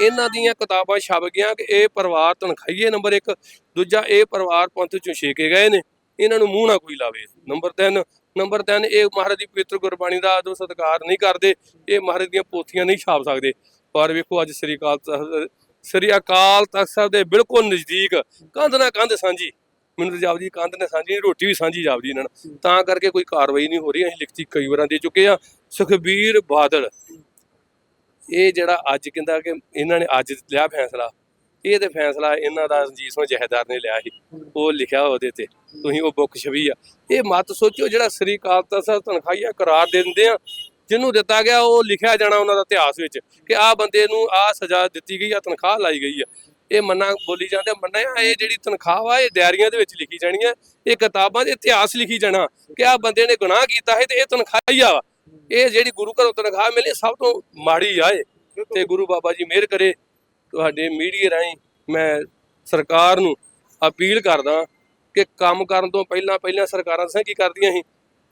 ਇਹਨਾਂ ਦੀਆਂ ਕਿਤਾਬਾਂ ਛਪ ਗਈਆਂ ਕਿ ਇਹ ਪਰਿਵਾਰ ਤਨਖਾਹੀਏ ਨੰਬਰ 1 ਦੂਜਾ ਇਹ ਪਰਿਵਾਰ ਪੰਥ ਚੋਂ ਛੇਕੇ ਗਏ ਨੇ, ਇਹਨਾਂ ਨੂੰ ਮੂੰਹ ਨਾ ਕੋਈ ਲਾਵੇ। ਨੰਬਰ 3 ਨੰਬਰ 3 ਇਹ ਮਹਾਰਾਜ ਦੀ ਪਵਿੱਤਰ ਗੁਰਬਾਣੀ ਦਾ ਆਦਰ ਸਤਿਕਾਰ ਨਹੀਂ ਕਰਦੇ, ਇਹ ਮਹਾਰਾਜ ਦੀਆਂ ਪੋਥੀਆਂ ਨਹੀਂ ਛਾਪ ਸਕਦੇ। ਪਰ ਵੇਖੋ ਅੱਜ ਸ੍ਰੀ ਅਕਾਲ ਤਖ਼ਤ ਸ੍ਰੀ ਅਕਾਲ ਤਖਤ ਸਾਹਿਬ ਦੇ ਬਿਲਕੁਲ ਨਜ਼ਦੀਕ ਕੰਧ ਨਾਲ ਕੰਧ ਸਾਂਝੀ। ਮੈਨੂੰ ਤਾਂ ਜਾਪਦੀ ਕੰਧ ਨੇ ਸਾਂਝੀ ਰੋਟੀ ਵੀ ਸਾਂਝੀ ਜਾਪਦੀ ਇਹਨਾਂ ਨਾਲ। ਤਾਂ ਕਰਕੇ ਕੋਈ ਕਾਰਵਾਈ ਨਹੀਂ ਹੋ ਰਹੀ, ਅਸੀਂ ਲਿਖਤੀ ਕਈ ਵਾਰਾਂ ਦੇ ਚੁੱਕੇ ਆ ਸੁਖਬੀਰ ਬਾਦਲ, ਇਹ ਜਿਹੜਾ ਅੱਜ ਕਹਿੰਦਾ ਕਿ ਇਹਨਾਂ ਨੇ ਅੱਜ ਲਿਆ ਫੈਸਲਾ, ਇਹ ਤੇ ਫੈਸਲਾ ਇਹਨਾਂ ਦਾ ਰਣਜੀਤ ਸਿੰਘ ਜਹੇਦਾਰ ਨੇ ਲਿਆ ਸੀ। ਉਹ ਲਿਖਿਆ ਉਹਦੇ ਤੇ, ਤੁਸੀਂ ਉਹ ਬੁੱਕ ਛਵੀ ਆ। ਇਹ ਮਤ ਸੋਚੋ ਜਿਹੜਾ ਸ੍ਰੀ ਅਕਾਲ ਤਖਤ ਸਾਹਿਬ ਤਨਖਾਹੀਆ ਕਰਾਰ ਦੇ ਦਿੰਦੇ ਆ ਜਿਹਨੂੰ ਦਿੱਤਾ ਗਿਆ, ਉਹ ਲਿਖਿਆ ਜਾਣਾ ਉਹਨਾਂ ਦਾ ਇਤਿਹਾਸ ਵਿੱਚ ਕਿ ਆਹ ਬੰਦੇ ਨੂੰ ਆਹ ਸਜ਼ਾ ਦਿੱਤੀ ਗਈ ਆ, ਤਨਖਾਹ ਲਾਈ ਗਈ ਆ। ਇਹ ਮੰਨਾ ਬੋਲੀ ਜਾਂਦੇ ਮੰਨਿਆ ਇਹ ਜਿਹੜੀ ਤਨਖਾਹ ਵਾ, ਇਹ ਡਾਇਰੀਆਂ ਦੇ ਵਿੱਚ ਲਿਖੀ ਜਾਣੀ ਹੈ ਇਹ ਕਿਤਾਬਾਂ 'ਚ ਇਤਿਹਾਸ ਲਿਖੀ ਜਾਣਾ ਕਿ ਆ ਬੰਦੇ ਨੇ ਗੁਨਾਹ ਕੀਤਾ ਹੈ ਤੇ ਇਹ ਤਨਖਾਹ ਹੀ ਆ। ਵਾ। ਇਹ ਜਿਹੜੀ ਗੁਰੂ ਘਰੋਂ ਤਨਖਾਹ ਮਿਲੀ ਸਭ ਤੋਂ ਮਾੜੀ ਆ ਇਹ। ਤੇ ਗੁਰੂ ਬਾਬਾ ਜੀ ਮਿਹਰ ਕਰੇ, ਤੁਹਾਡੇ ਮੀਡੀਆ ਰਾਹੀਂ ਮੈਂ ਸਰਕਾਰ ਨੂੰ ਅਪੀਲ ਕਰਦਾ ਕਿ ਕੰਮ ਕਰਨ ਤੋਂ ਪਹਿਲਾਂ ਪਹਿਲਾਂ ਸਰਕਾਰਾਂ ਦੱਸਾਂ ਕੀ ਕਰਦੀਆਂ ਸੀ।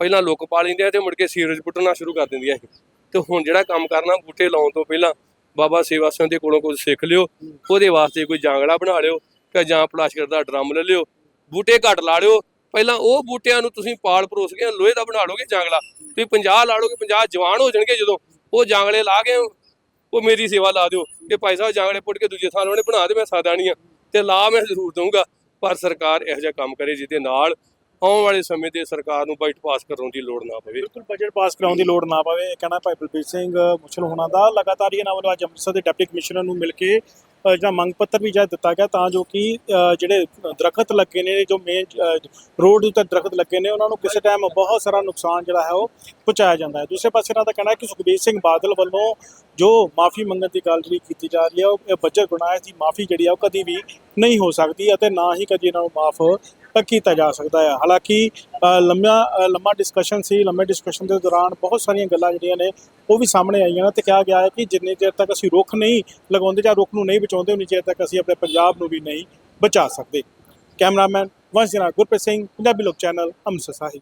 ਪਹਿਲਾਂ ਲੁੱਕ ਪਾ ਲੈਂਦੀਆਂ ਤੇ ਮੁੜ ਕੇ ਸੀਰਜ ਪੁੱਟਣਾ ਸ਼ੁਰੂ ਕਰ ਦਿੰਦੀਆਂ ਸੀ। ਤੇ ਹੁਣ ਜਿਹੜਾ ਕੰਮ ਕਰਨਾ ਬੂਟੇ ਲਾਉਣ ਤੋਂ ਪਹਿਲਾਂ ਬਾਬਾ ਸੇਵਾ ਸਿੰਘ ਦੇ ਕੋਲੋਂ ਕੁਝ ਸਿੱਖ ਲਿਓ, ਉਹਦੇ ਵਾਸਤੇ ਕੋਈ ਜਾਂਗੜਾ ਬਣਾ ਲਿਓ ਕਿ ਜਾਂ ਪਲਾਸਟਿਕ ਦਾ ਡਰਮ ਲੈ ਲਿਓ, ਬੂਟੇ ਘੱਟ ਲਾ ਲਿਓ। ਪਹਿਲਾਂ ਉਹ ਬੂਟਿਆਂ ਨੂੰ ਤੁਸੀਂ ਪਾਲ ਪਰੋਸ ਕੇ ਲੋਹੇ ਦਾ ਬਣਾ ਲਓਗੇ ਜਾਂਗਲਾ ਤੁਸੀਂ 50 ਲਾ ਲਓਗੇ 50 ਜਵਾਨ ਹੋ ਜਾਣਗੇ ਜਦੋਂ ਉਹ ਜਾਂਗਲੇ ਲਾ ਕੇ ਉਹ ਮੇਰੀ ਸੇਵਾ ਲਾ ਦਿਓ ਕਿ ਭਾਈ ਸਾਹਿਬ ਜਾਂਗਲੇ ਪੁੱਟ ਕੇ ਦੂਜੇ ਥਾਂ ਉਹਨੇ ਬਣਾ ਦੇ ਮੈਂ ਸਾਦਾ ਨਹੀਂ ਆ। ਤੇ ਲਾ ਮੈਂ ਜ਼ਰੂਰ ਦਊਂਗਾ, ਪਰ ਸਰਕਾਰ ਇਹੋ ਜਿਹਾ ਕੰਮ ਕਰੇ ਜਿਹਦੇ ਨਾਲ ਆਉਣ ਵਾਲੇ ਸਮੇਂ ਦੇ ਸਰਕਾਰ ਨੂੰ ਬਜਟ ਪਾਸ ਕਰਾਉਣ ਦੀ ਲੋੜ ਨਾ ਪਵੇ। ਬਿਲਕੁਲ ਬਜਟ ਪਾਸ ਕਰਾਉਣ ਦੀ ਲੋੜ ਨਾ ਪਵੇ। ਇਹ ਕਹਿਣਾ ਭਾਈ ਬਲਬੀਰ ਸਿੰਘ ਮੁਸ਼ਲ ਹੋਣਾ ਦਾ। ਲਗਾਤਾਰ ਇਹ ਨਾਮ ਅੱਜ ਅੰਮ੍ਰਿਤਸਰ ਦੇ ਡਿਪਟੀ ਕਮਿਸ਼ਨਰ ਨੂੰ ਮਿਲ ਕੇ ਜਿਹੜਾ ਮੰਗ ਪੱਤਰ ਵੀ ਜਾ ਦਿੱਤਾ ਗਿਆ, ਤਾਂ ਜੋ ਕਿ ਜਿਹੜੇ ਦਰਖਤ ਲੱਗੇ ਨੇ, ਜੋ ਮੇਨ ਰੋਡ ਉੱਤੇ ਦਰਖਤ ਲੱਗੇ ਨੇ, ਉਹਨਾਂ ਨੂੰ ਕਿਸੇ ਟਾਈਮ ਬਹੁਤ ਸਾਰਾ ਨੁਕਸਾਨ ਜਿਹੜਾ ਹੈ ਉਹ ਪਹੁੰਚਾਇਆ ਜਾਂਦਾ ਹੈ। ਦੂਸਰੇ ਪਾਸੇ ਇਹਨਾਂ ਦਾ ਕਹਿਣਾ ਹੈ ਕਿ ਸੁਖਬੀਰ ਸਿੰਘ ਬਾਦਲ ਵੱਲੋਂ ਜੋ ਮਾਫੀ ਮੰਗਣ ਦੀ ਗੱਲ ਜਿਹੜੀ ਕੀਤੀ ਜਾ ਰਹੀ ਹੈ, ਉਹ ਇਹ ਬੱਜਰ ਗੁਨਾਹ ਦੀ ਮਾਫੀ ਜਿਹੜੀ ਆ ਉਹ ਕਦੀ ਵੀ ਨਹੀਂ ਹੋ ਸਕਦੀ ਅਤੇ ਨਾ ਹੀ ਕਦੀ ਇਹਨਾਂ ਨੂੰ ਮਾਫ ਕੀਤਾ ਜਾ ਸਕਦਾ ਹੈ ਹਾਲਾਂਕਿ ਲੰਮਾ ਲੰਮਾ ਡਿਸਕਸ਼ਨ ਸੀ। ਲੰਮੇ ਡਿਸਕਸ਼ਨ ਦੇ ਦੌਰਾਨ ਬਹੁਤ ਸਾਰੀਆਂ ਗੱਲਾਂ ਜਿਹੜੀਆਂ ਨੇ, ਉਹ ਵੀ ਸਾਹਮਣੇ ਆਈਆਂ ਨੇ ਤੇ ਕਿਹਾ ਗਿਆ ਹੈ ਕਿ ਜਿੰਨੀ ਚਿਰ ਤੱਕ ਅਸੀਂ ਰੁੱਖ ਨਹੀਂ ਲਗਾਉਂਦੇ ਜਾਂ ਰੁੱਖ ਨੂੰ ਨਹੀਂ ਬਚਾਉਂਦੇ, ਉਨੀ ਚਿਰ ਤੱਕ ਅਸੀਂ ਆਪਣੇ ਪੰਜਾਬ ਨੂੰ ਵੀ ਨਹੀਂ ਬਚਾ ਸਕਦੇ। ਕੈਮਰਾਮੈਨ ਵੰਸ਼ ਜਨਾ ਗੁਰਪ੍ਰੀਤ ਸਿੰਘ, ਪੰਜਾਬੀ ਲੋਕ ਚੈਨਲ, ਅੰਮ੍ਰਿਤਸਰ ਸਾਹਿਬ।